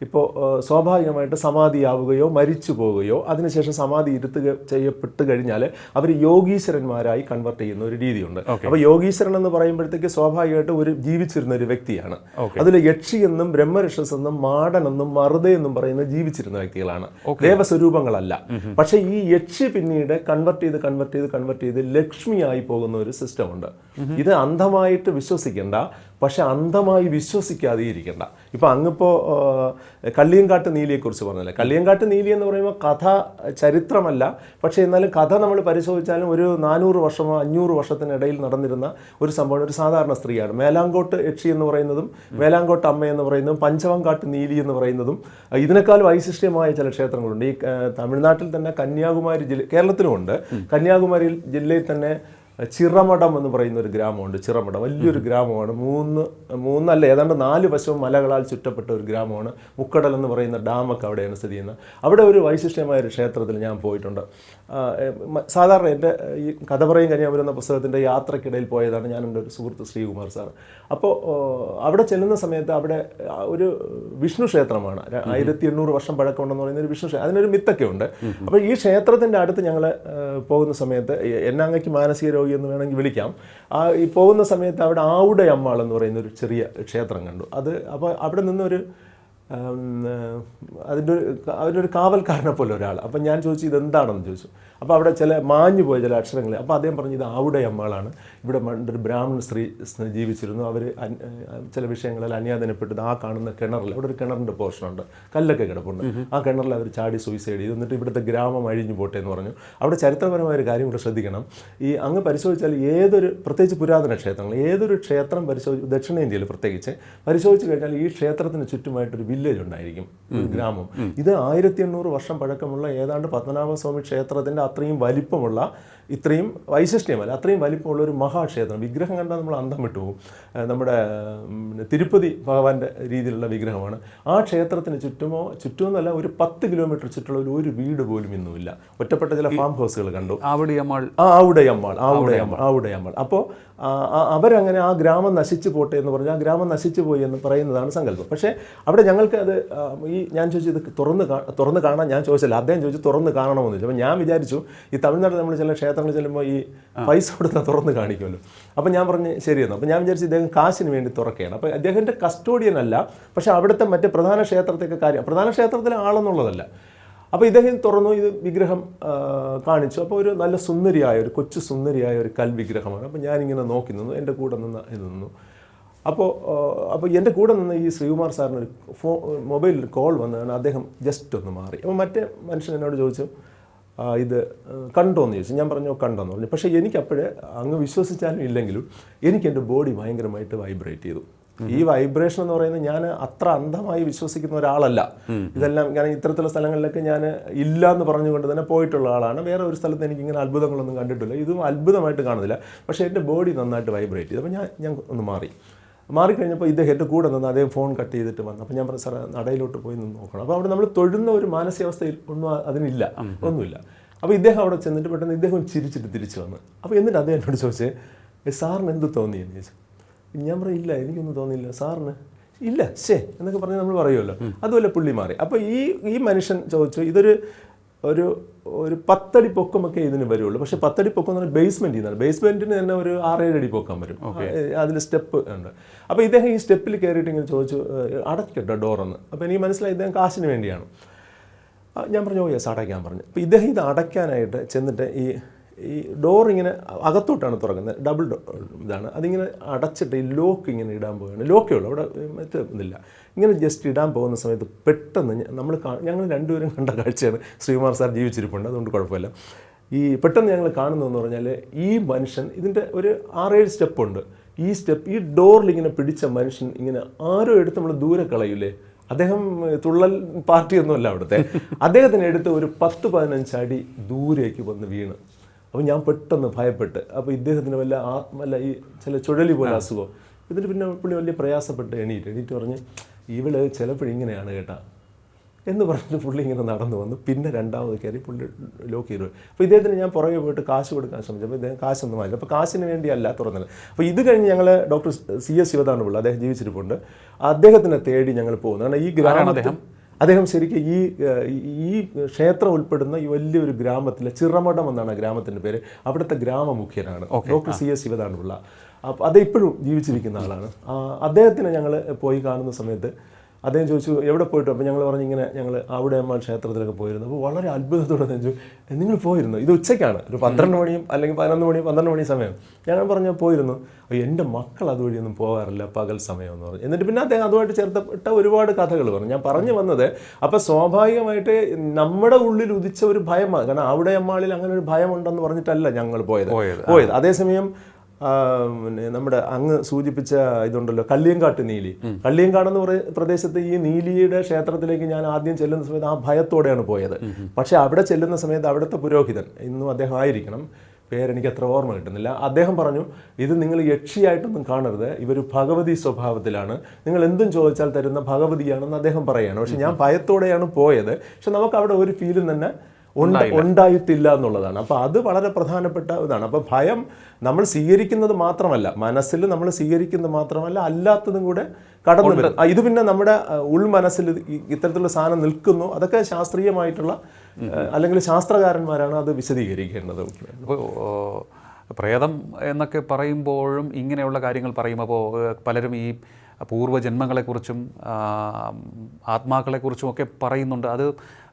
ഇപ്പോൾ സ്വാഭാവികമായിട്ട് സമാധിയാവുകയോ മരിച്ചു പോവുകയോ അതിനുശേഷം സമാധി ഇരുത്തുക ചെയ്യപ്പെട്ട് കഴിഞ്ഞാൽ അവർ യോഗീശ്വരന്മാരായി കൺവെർട്ട് ചെയ്യുന്ന ഒരു രീതിയുണ്ട്. അപ്പോൾ യോഗീശ്വരൻ എന്ന് പറയുമ്പോഴത്തേക്ക് സ്വാഭാവികമായിട്ട് ഒരു ജീവിച്ചിരുന്ന ഒരു വ്യക്തിയാണ്. അതിൽ യക്ഷി എന്നും ബ്രഹ്മരക്ഷസ് എന്നും മാടൻ എന്നും മറുത എന്നും പറയുന്ന ജീവിച്ചിരുന്ന വ്യക്തികളാണ്. ദേവസ്വരൂപങ്ങളല്ല. പക്ഷേ ഈ യക്ഷി പിന്നീട് കൺവെർട്ട് ചെയ്ത് കൺവെർട്ട് ചെയ്ത് കൺവെർട്ട് ചെയ്ത് ലക്ഷ്മിയായി പോകുന്ന ഒരു സിസ്റ്റം ഉണ്ട്. ഇത് അന്ധമായിട്ട് വിശ്വസിക്കേണ്ട. പക്ഷെ അന്ധമായി വിശ്വസിക്കാതെ ഇരിക്കേണ്ട ഇപ്പോൾ അങ്ങിപ്പോൾ കള്ളിയങ്കാട്ട് നീലിയെക്കുറിച്ച് പറഞ്ഞല്ലേ? കള്ളിയങ്കാട്ട് നീലി എന്ന് പറയുമ്പോൾ കഥ ചരിത്രമല്ല. പക്ഷേ എന്നാലും കഥ നമ്മൾ പരിശോധിച്ചാലും ഒരു നാനൂറ് വർഷമോ അഞ്ഞൂറ് വർഷത്തിനിടയിൽ നടന്നിരുന്ന ഒരു സംഭവം ഒരു സാധാരണ സ്ത്രീയാണ്. മേലാങ്കോട്ട് യക്ഷി എന്ന് പറയുന്നതും മേലാങ്കോട്ട് അമ്മ എന്ന് പറയുന്നതും പഞ്ചവങ്കാട്ട് നീലി എന്ന് പറയുന്നതും ഇതിനേക്കാൾ വൈശിഷ്ട്യമായ ചില ക്ഷേത്രങ്ങളുണ്ട്. ഈ തമിഴ്നാട്ടിൽ തന്നെ കന്യാകുമാരി ജില്ല കേരളത്തിലുമുണ്ട്. കന്യാകുമാരി ജില്ലയിൽ തന്നെ ചിറമഠം എന്ന് പറയുന്ന ഒരു ഗ്രാമമുണ്ട് ചിറമടം വലിയൊരു ഗ്രാമമാണ്. മൂന്ന് മൂന്നല്ല ഏതാണ്ട് നാല് വശവും മലകളാൽ ചുറ്റപ്പെട്ട ഒരു ഗ്രാമമാണ്. മുക്കടൽ എന്ന് പറയുന്ന ഡാമൊക്കെ അവിടെയാണ് സ്ഥിതി ചെയ്യുന്നത്. അവിടെ ഒരു വൈശിഷ്ട്യമായ ഒരു ക്ഷേത്രത്തിൽ ഞാൻ പോയിട്ടുണ്ട്. സാധാരണ എന്റെ ഈ കഥ പറയും കന്യാപുരം എന്ന പുസ്തകത്തിന്റെ യാത്രക്കിടയിൽ പോയതാണ് ഞാൻ എന്റെ ഒരു സുഹൃത്ത് ശ്രീകുമാർ സാർ അപ്പോൾ അവിടെ ചെല്ലുന്ന സമയത്ത് അവിടെ ഒരു വിഷ്ണു ക്ഷേത്രമാണ്. ആയിരത്തി എണ്ണൂറ് വർഷം പഴക്കമുണ്ടെന്ന് പറയുന്ന ഒരു വിഷ്ണു ക്ഷേത്രം അതിനൊരു മിത്തൊക്കെ ഉണ്ട്. അപ്പോൾ ഈ ക്ഷേത്രത്തിന്റെ അടുത്ത് ഞങ്ങൾ പോകുന്ന സമയത്ത് എന്നാങ്ങയ്ക്ക് മാനസിക രോഗി എന്ന് വേണമെങ്കിൽ വിളിക്കാം. ആ ഈ പോകുന്ന സമയത്ത് അവിടെ ആവുടെ അമ്മാൾ എന്ന് പറയുന്ന ഒരു ചെറിയ ക്ഷേത്രം കണ്ടു. അത് അപ്പോൾ അവിടെ നിന്നൊരു അതിന്റെ ഒരു അതിന്റെ ഒരു കാവൽക്കാരനെ പോലെ ഒരാൾ. അപ്പം ഞാൻ ചോദിച്ചു ഇതെന്താണെന്ന്? ചോദിച്ചു. അപ്പോൾ അവിടെ ചില മാഞ്ഞു പോയ ചില അക്ഷരങ്ങൾ അപ്പോൾ അദ്ദേഹം പറഞ്ഞു ഇത് ആവുടെ അമ്മകളാണ് ഇവിടെ ഒരു ബ്രാഹ്മണ സ്ത്രീ ജീവിച്ചിരുന്നു. അവർ ചില വിഷയങ്ങളിൽ അന്യാദനപ്പെട്ടത് ആ കാണുന്ന കിണറിൽ അവിടെ ഒരു കിണറിന്റെ പോർഷനുണ്ട്. കല്ലൊക്കെ കിടപ്പുണ്ട്. ആ കിണറിൽ അവർ ചാടി സൂയിസൈഡ് ചെയ്തു. എന്നിട്ട് ഇവിടുത്തെ ഗ്രാമം അഴിഞ്ഞു പോട്ടെ എന്ന് പറഞ്ഞു. അവിടെ ചരിത്രപരമായ ഒരു കാര്യം കൂടെ ശ്രദ്ധിക്കണം. ഈ അങ്ങ് പരിശോധിച്ചാൽ ഏതൊരു പ്രത്യേകിച്ച് പുരാതന ക്ഷേത്രങ്ങൾ ഏതൊരു ക്ഷേത്രം പരിശോധിച്ച് ദക്ഷിണേന്ത്യയിൽ പ്രത്യേകിച്ച് പരിശോധിച്ച് കഴിഞ്ഞാൽ ഈ ക്ഷേത്രത്തിന് ചുറ്റുമായിട്ടൊരു വില്ലേജ് ഉണ്ടായിരിക്കും. ഒരു ഗ്രാമം. ഇത് ആയിരത്തി എണ്ണൂറ് വർഷം പഴക്കമുള്ള ഏതാണ്ട് പത്മനാഭസ്വാമി ക്ഷേത്രത്തിന്റെ അത്രയും വലിപ്പമുള്ള ഇത്രയും വൈശിഷ്ട്യമല്ല അത്രയും വലിപ്പമുള്ള ഒരു മഹാക്ഷേത്രം. വിഗ്രഹം കണ്ടാൽ നമ്മൾ അന്തം വിട്ടുപോകും നമ്മുടെ തിരുപ്പതി ഭഗവാന്റെ രീതിയിലുള്ള വിഗ്രഹമാണ്. ആ ക്ഷേത്രത്തിന് ചുറ്റുമോ ചുറ്റുമെന്നല്ല ഒരു പത്ത് കിലോമീറ്റർ ചുറ്റുള്ള ഒരു വീട് പോലും ഇന്നുമില്ല. ഒറ്റപ്പെട്ട ചില ഫാം ഹൗസുകൾ കണ്ടു. ആവടിയമ്മാൾ. ആ ആവുടയമ്മാൾ ആവുടയമ്മാൾ ആവുടയമ്മാൾ. അപ്പോൾ അവരങ്ങനെ ആ ഗ്രാമം നശിച്ചു പോട്ടെ എന്ന് പറഞ്ഞാൽ ആ ഗ്രാമം നശിച്ചു പോയി എന്ന് പറയുന്നതാണ് സങ്കല്പം. പക്ഷേ അവിടെ ഞങ്ങൾക്ക് അത് ഈ ഞാൻ ചോദിച്ചു ഇത് തുറന്ന് തുറന്ന് കാണാൻ ഞാൻ ചോദിച്ചില്ല അദ്ദേഹം ചോദിച്ചു തുറന്ന് കാണണമെന്ന് ചോദിച്ചു. അപ്പോൾ ഞാൻ വിചാരിച്ചു ഈ തമിഴ്നാട് നമ്മൾ ചില ക്ഷേത്രങ്ങളിൽ ചെല്ലുമ്പോൾ ഈ പൈസ കൊടുത്താൽ തുറന്ന് കാണിക്കുമല്ലോ. അപ്പോൾ ഞാൻ പറഞ്ഞ് ശരിയെന്ന് അപ്പോൾ ഞാൻ വിചാരിച്ചു ഇദ്ദേഹം കാശിന് വേണ്ടി തുറക്കുകയാണ്. അപ്പോൾ അദ്ദേഹത്തിന്റെ കസ്റ്റോഡിയൻ അല്ല പക്ഷെ അവിടുത്തെ മറ്റ് പ്രധാന ക്ഷേത്രത്തേക്ക് കാര്യം പ്രധാന ക്ഷേത്രത്തിലെ ആളെന്നുള്ളതല്ല. അപ്പോൾ ഇദ്ദേഹം തുറന്നു ഇത് വിഗ്രഹം കാണിച്ചു. അപ്പോൾ ഒരു നല്ല സുന്ദരിയായ ഒരു കൊച്ചു സുന്ദരിയായ ഒരു കൽ വിഗ്രഹമാണ് അപ്പോൾ ഞാനിങ്ങനെ നോക്കി നിന്നു എന്റെ കൂടെ നിന്ന് ഇത് നിന്നു. അപ്പോൾ അപ്പോൾ എന്റെ കൂടെ നിന്ന് ഈ ശ്രീകുമാർ സാറിന് ഒരു ഫോ മൊബൈലിൽ കോൾ വന്നതാണ്. അദ്ദേഹം ജസ്റ്റ് ഒന്ന് മാറി. അപ്പോൾ മറ്റേ മനുഷ്യൻ എന്നോട് ചോദിച്ചു ഇത് കണ്ടോ എന്ന് ചോദിച്ചു. ഞാൻ പറഞ്ഞു കണ്ടോന്ന് പറഞ്ഞു. പക്ഷേ എനിക്കപ്പോഴേ അങ്ങ് വിശ്വസിച്ചാലും ഇല്ലെങ്കിലും എനിക്ക് എന്റെ ബോഡി ഭയങ്കരമായിട്ട് വൈബ്രേറ്റ് ചെയ്തു. ഈ വൈബ്രേഷൻ എന്ന് പറയുന്നത് ഞാൻ അത്ര അന്ധമായി വിശ്വസിക്കുന്ന ഒരാളല്ല. ഇതെല്ലാം ഞാൻ ഇത്തരത്തിലുള്ള സ്ഥലങ്ങളിലൊക്കെ ഞാൻ ഇല്ല എന്ന് പറഞ്ഞുകൊണ്ട് തന്നെ പോയിട്ടുള്ള ആളാണ്. വേറെ ഒരു സ്ഥലത്ത് എനിക്ക് ഇങ്ങനെ അത്ഭുതങ്ങളൊന്നും കണ്ടിട്ടില്ല. ഇതും അത്ഭുതമായിട്ട് കാണുന്നില്ല. പക്ഷേ എന്റെ ബോഡി നന്നായിട്ട് വൈബ്രേറ്റ് ചെയ്തു. അപ്പോൾ ഞാൻ ഞാൻ ഒന്ന് മാറി. മാറിക്കഴിഞ്ഞപ്പോൾ ഇദ്ദേഹത്തിന്റെ കൂടെ നിന്ന് അദ്ദേഹം ഫോൺ കട്ട് ചെയ്തിട്ട് വന്നു. അപ്പോൾ ഞാൻ പറഞ്ഞു സാറേ നടയിലോട്ട് പോയി നിന്ന് നോക്കണം. അപ്പോൾ അവിടെ നമ്മൾ തൊഴുന്ന ഒരു മാനസികാവസ്ഥയിൽ ഒന്നും അതിനില്ല. ഒന്നുമില്ല. അപ്പോൾ ഇദ്ദേഹം അവിടെ ചെന്നിട്ട് പെട്ടെന്ന് ഇദ്ദേഹം ചിരിച്ചിട്ട് തിരിച്ചു വന്നു. അപ്പോൾ എന്നിട്ട് അദ്ദേഹം എന്നോട് ചോദിച്ചേ "ഏ, സാറിന് എന്ത് തോന്നി എന്ന് ചോദിച്ചു? ഞാൻ പറയും ഇല്ല എനിക്കൊന്നും തോന്നിയില്ല സാറിന്. ഇല്ല ശേ എന്നൊക്കെ പറഞ്ഞ് നമ്മൾ പറയുമല്ലോ. അതുപോലെ പുള്ളി മാറി. അപ്പോൾ ഈ ഈ മനുഷ്യൻ ചോദിച്ചു ഇതൊരു ഒരു ഒരു പത്തടി പൊക്കമൊക്കെ ഇതിന് വരുള്ളൂ. പക്ഷേ പത്തടി പൊക്കം എന്ന് പറഞ്ഞാൽ ബേസ്മെന്റ് നിന്നാണ് ബേസ്മെന്റിന് തന്നെ ഒരു ആറേഴ് അടി പൊക്കം വരും. അതിൽ സ്റ്റെപ്പ് ഉണ്ട്. അപ്പോൾ ഇദ്ദേഹം ഈ സ്റ്റെപ്പിൽ കയറിയിട്ട് ഇങ്ങനെ ചോദിച്ചു "ഏ, അടയ്ക്കട്ടോ ഡോറെന്ന് അപ്പോൾ എനിക്ക് മനസ്സിലായി ഇദ്ദേഹം കാശിന് വേണ്ടിയാണ്. ഞാൻ പറഞ്ഞു ഓ യെസ് അടയ്ക്കാൻ പറഞ്ഞു. അപ്പോൾ ഇദ്ദേഹം ഇത് അടയ്ക്കാനായിട്ട് ചെന്നിട്ട് ഈ ഈ ഡോർ ഇങ്ങനെ അകത്തോട്ടാണ് തുറക്കുന്നത്. ഡബിൾ ഇതാണ്. അതിങ്ങനെ അടച്ചിട്ട് ഈ ലോക്ക് ഇങ്ങനെ ഇടാൻ പോവുകയാണ്. ലോക്കേ ഉള്ളൂ. അവിടെ മറ്റേ ഇതില്ല. ഇങ്ങനെ ജസ്റ്റ് ഇടാൻ പോകുന്ന സമയത്ത് പെട്ടെന്ന് നമ്മൾ ഞങ്ങൾ രണ്ടുപേരും കണ്ട കാഴ്ചയാണ്. ശ്രീകുമാർ സാർ ജീവിച്ചിരിപ്പുണ്ട്. അതുകൊണ്ട് കുഴപ്പമില്ല. ഈ പെട്ടെന്ന് ഞങ്ങൾ കാണുന്നതെന്ന് പറഞ്ഞാൽ ഈ മനുഷ്യൻ ഇതിന്റെ ഒരു ആറേഴ് സ്റ്റെപ്പുണ്ട് ഈ സ്റ്റെപ്പ് ഈ ഡോറിൽ ഇങ്ങനെ പിടിച്ച മനുഷ്യൻ ഇങ്ങനെ ആരോ എടുത്ത് നമ്മൾ ദൂരെ കളയൂലേ? അദ്ദേഹം തുള്ളൽ പാർട്ടിയൊന്നുമല്ല അവിടുത്തെ. അദ്ദേഹത്തിന് എടുത്ത് ഒരു പത്ത് പതിനഞ്ച് അടി ദൂരേക്ക് വന്ന് വീണ്. അപ്പോൾ ഞാൻ പെട്ടെന്ന് ഭയപ്പെട്ട്. അപ്പോൾ ഇദ്ദേഹത്തിന് വല്ല ആ വല്ല ഈ ചില ചുഴലി പോലെ അസുഖം. ഇതിന് പിന്നെ പുള്ളി വലിയ പ്രയാസപ്പെട്ട് എണീറ്റ്. എണീറ്റ് പറഞ്ഞ് ഇവൾ ചിലപ്പോഴിങ്ങനെയാണ് കേട്ടാ. എന്ന് പറഞ്ഞിട്ട് പുള്ളി ഇങ്ങനെ നടന്നു വന്നു. പിന്നെ രണ്ടാമത് കയറി പുള്ളി ലോക്ക് ചെയ്തു. അപ്പോൾ ഇദ്ദേഹത്തിന് ഞാൻ പുറകെ പോയിട്ട് കാശ് കൊടുക്കാൻ ശ്രമിച്ചപ്പോൾ ഇദ്ദേഹം കാശൊന്നും ആയില്ല അപ്പോൾ കാശിന് വേണ്ടിയല്ല തുറന്നത്. അപ്പോൾ ഇത് കഴിഞ്ഞ് ഞങ്ങൾ doctor C S Sivathanu Pillai അദ്ദേഹം ജീവിച്ചിരിപ്പുണ്ട്. അദ്ദേഹത്തിനെ തേടി ഞങ്ങൾ പോകുന്നു. കാരണം ഈ ഗ്രാമത്തിൽ അദ്ദേഹം ശരിക്കും ഈ ഈ ക്ഷേത്രം ഉൾപ്പെടുന്ന ഈ വലിയൊരു ഗ്രാമത്തിലെ ചിറമടം എന്നാണ് ആ ഗ്രാമത്തിന്റെ പേര്. അവിടുത്തെ ഗ്രാമമുഖ്യനാണ്. ഡോക്ടർ സി എസ് ശിവദാണുള്ള അപ്പം അത് ഇപ്പോഴും ജീവിച്ചിരിക്കുന്ന ആളാണ്. അദ്ദേഹത്തിനെ ഞങ്ങൾ പോയി കാണുന്ന സമയത്ത് അദ്ദേഹം ചോദിച്ചു എവിടെ പോയിട്ടു? അപ്പോൾ ഞങ്ങൾ പറഞ്ഞു ഇങ്ങനെ ഞങ്ങൾ അവിടെ അമ്മ ക്ഷേത്രത്തിലൊക്കെ പോയിരുന്നു. അപ്പോൾ വളരെ അത്ഭുതത്തോടെ ചോദിച്ചു നിങ്ങൾ പോയിരുന്നു? ഇത് ഉച്ചയ്ക്കാണ് ഒരു പന്ത്രണ്ട് മണിയും അല്ലെങ്കിൽ പതിനൊന്ന് മണി പന്ത്രണ്ട് മണി സമയം. ഞങ്ങൾ പറഞ്ഞു പോയിരുന്നു. "അയ്യോ, എന്റെ മക്കൾ അതുവഴിയൊന്നും പോകാറില്ല പകൽ സമയം എന്ന് പറഞ്ഞു. എന്നിട്ട് പിന്നെ അദ്ദേഹം അതുമായിട്ട് ചേർത്തപ്പെട്ട ഒരുപാട് കഥകൾ പറഞ്ഞു. ഞാൻ പറഞ്ഞു വന്നത് അപ്പോൾ സ്വാഭാവികമായിട്ട് നമ്മുടെ ഉള്ളിൽ ഉദിച്ച ഒരു ഭയമാണ്. കാരണം അവിടെ അമ്മാളിൽ അങ്ങനെ ഒരു ഭയമുണ്ടെന്ന് പറഞ്ഞിട്ടല്ല ഞങ്ങൾ പോയത്. പോയത്, അതേസമയം പിന്നെ നമ്മുടെ അങ്ങ് സൂചിപ്പിച്ച ഇതുണ്ടല്ലോ കല്ലിയങ്കാട്ട് നീലി. കള്ളിയങ്കാട് എന്ന് പറയുന്ന പ്രദേശത്ത് ഈ നീലിയുടെ ക്ഷേത്രത്തിലേക്ക് ഞാൻ ആദ്യം ചെല്ലുന്ന സമയത്ത് ആ ഭയത്തോടെയാണ് പോയത്. പക്ഷെ അവിടെ ചെല്ലുന്ന സമയത്ത് അവിടുത്തെ പുരോഹിതൻ ഇന്നും അദ്ദേഹം ആയിരിക്കണം പേരെനിക്ക് അത്ര ഓർമ്മ കിട്ടുന്നില്ല. അദ്ദേഹം പറഞ്ഞു ഇത് നിങ്ങൾ യക്ഷിയായിട്ടൊന്നും കാണരുത് ഇവർ ഭഗവതി സ്വഭാവത്തിലാണ്. നിങ്ങൾ എന്തും ചോദിച്ചാൽ തരുന്ന ഭഗവതിയാണെന്ന് അദ്ദേഹം പറയുകയാണ് പക്ഷെ ഞാൻ ഭയത്തോടെയാണ് പോയത്. പക്ഷെ നമുക്ക് അവിടെ ഒരു ഫീലും തന്നെ ഉണ്ടായിട്ടില്ല എന്നുള്ളതാണ്. അപ്പോൾ അത് വളരെ പ്രധാനപ്പെട്ട ഇതാണ്. അപ്പോൾ ഭയം നമ്മൾ സ്വീകരിക്കുന്നത് മാത്രമല്ല മനസ്സിൽ നമ്മൾ സ്വീകരിക്കുന്നത് മാത്രമല്ല അല്ലാത്തതും കൂടെ കടന്നു ഇത് പിന്നെ നമ്മുടെ ഉൾ മനസ്സിൽ ഇത് ഇത്തരത്തിലുള്ള സാധനം നിൽക്കുന്നു. അതൊക്കെ ശാസ്ത്രീയമായിട്ടുള്ള അല്ലെങ്കിൽ ശാസ്ത്രകാരന്മാരാണ് അത് വിശദീകരിക്കേണ്ടത്. അപ്പോൾ പ്രേതം എന്നൊക്കെ പറയുമ്പോഴും ഇങ്ങനെയുള്ള കാര്യങ്ങൾ പറയുമ്പോൾ അപ്പോൾ പലരും ഈ പൂർവജന്മങ്ങളെക്കുറിച്ചും ആത്മാക്കളെക്കുറിച്ചും ഒക്കെ പറയുന്നുണ്ട്. അത്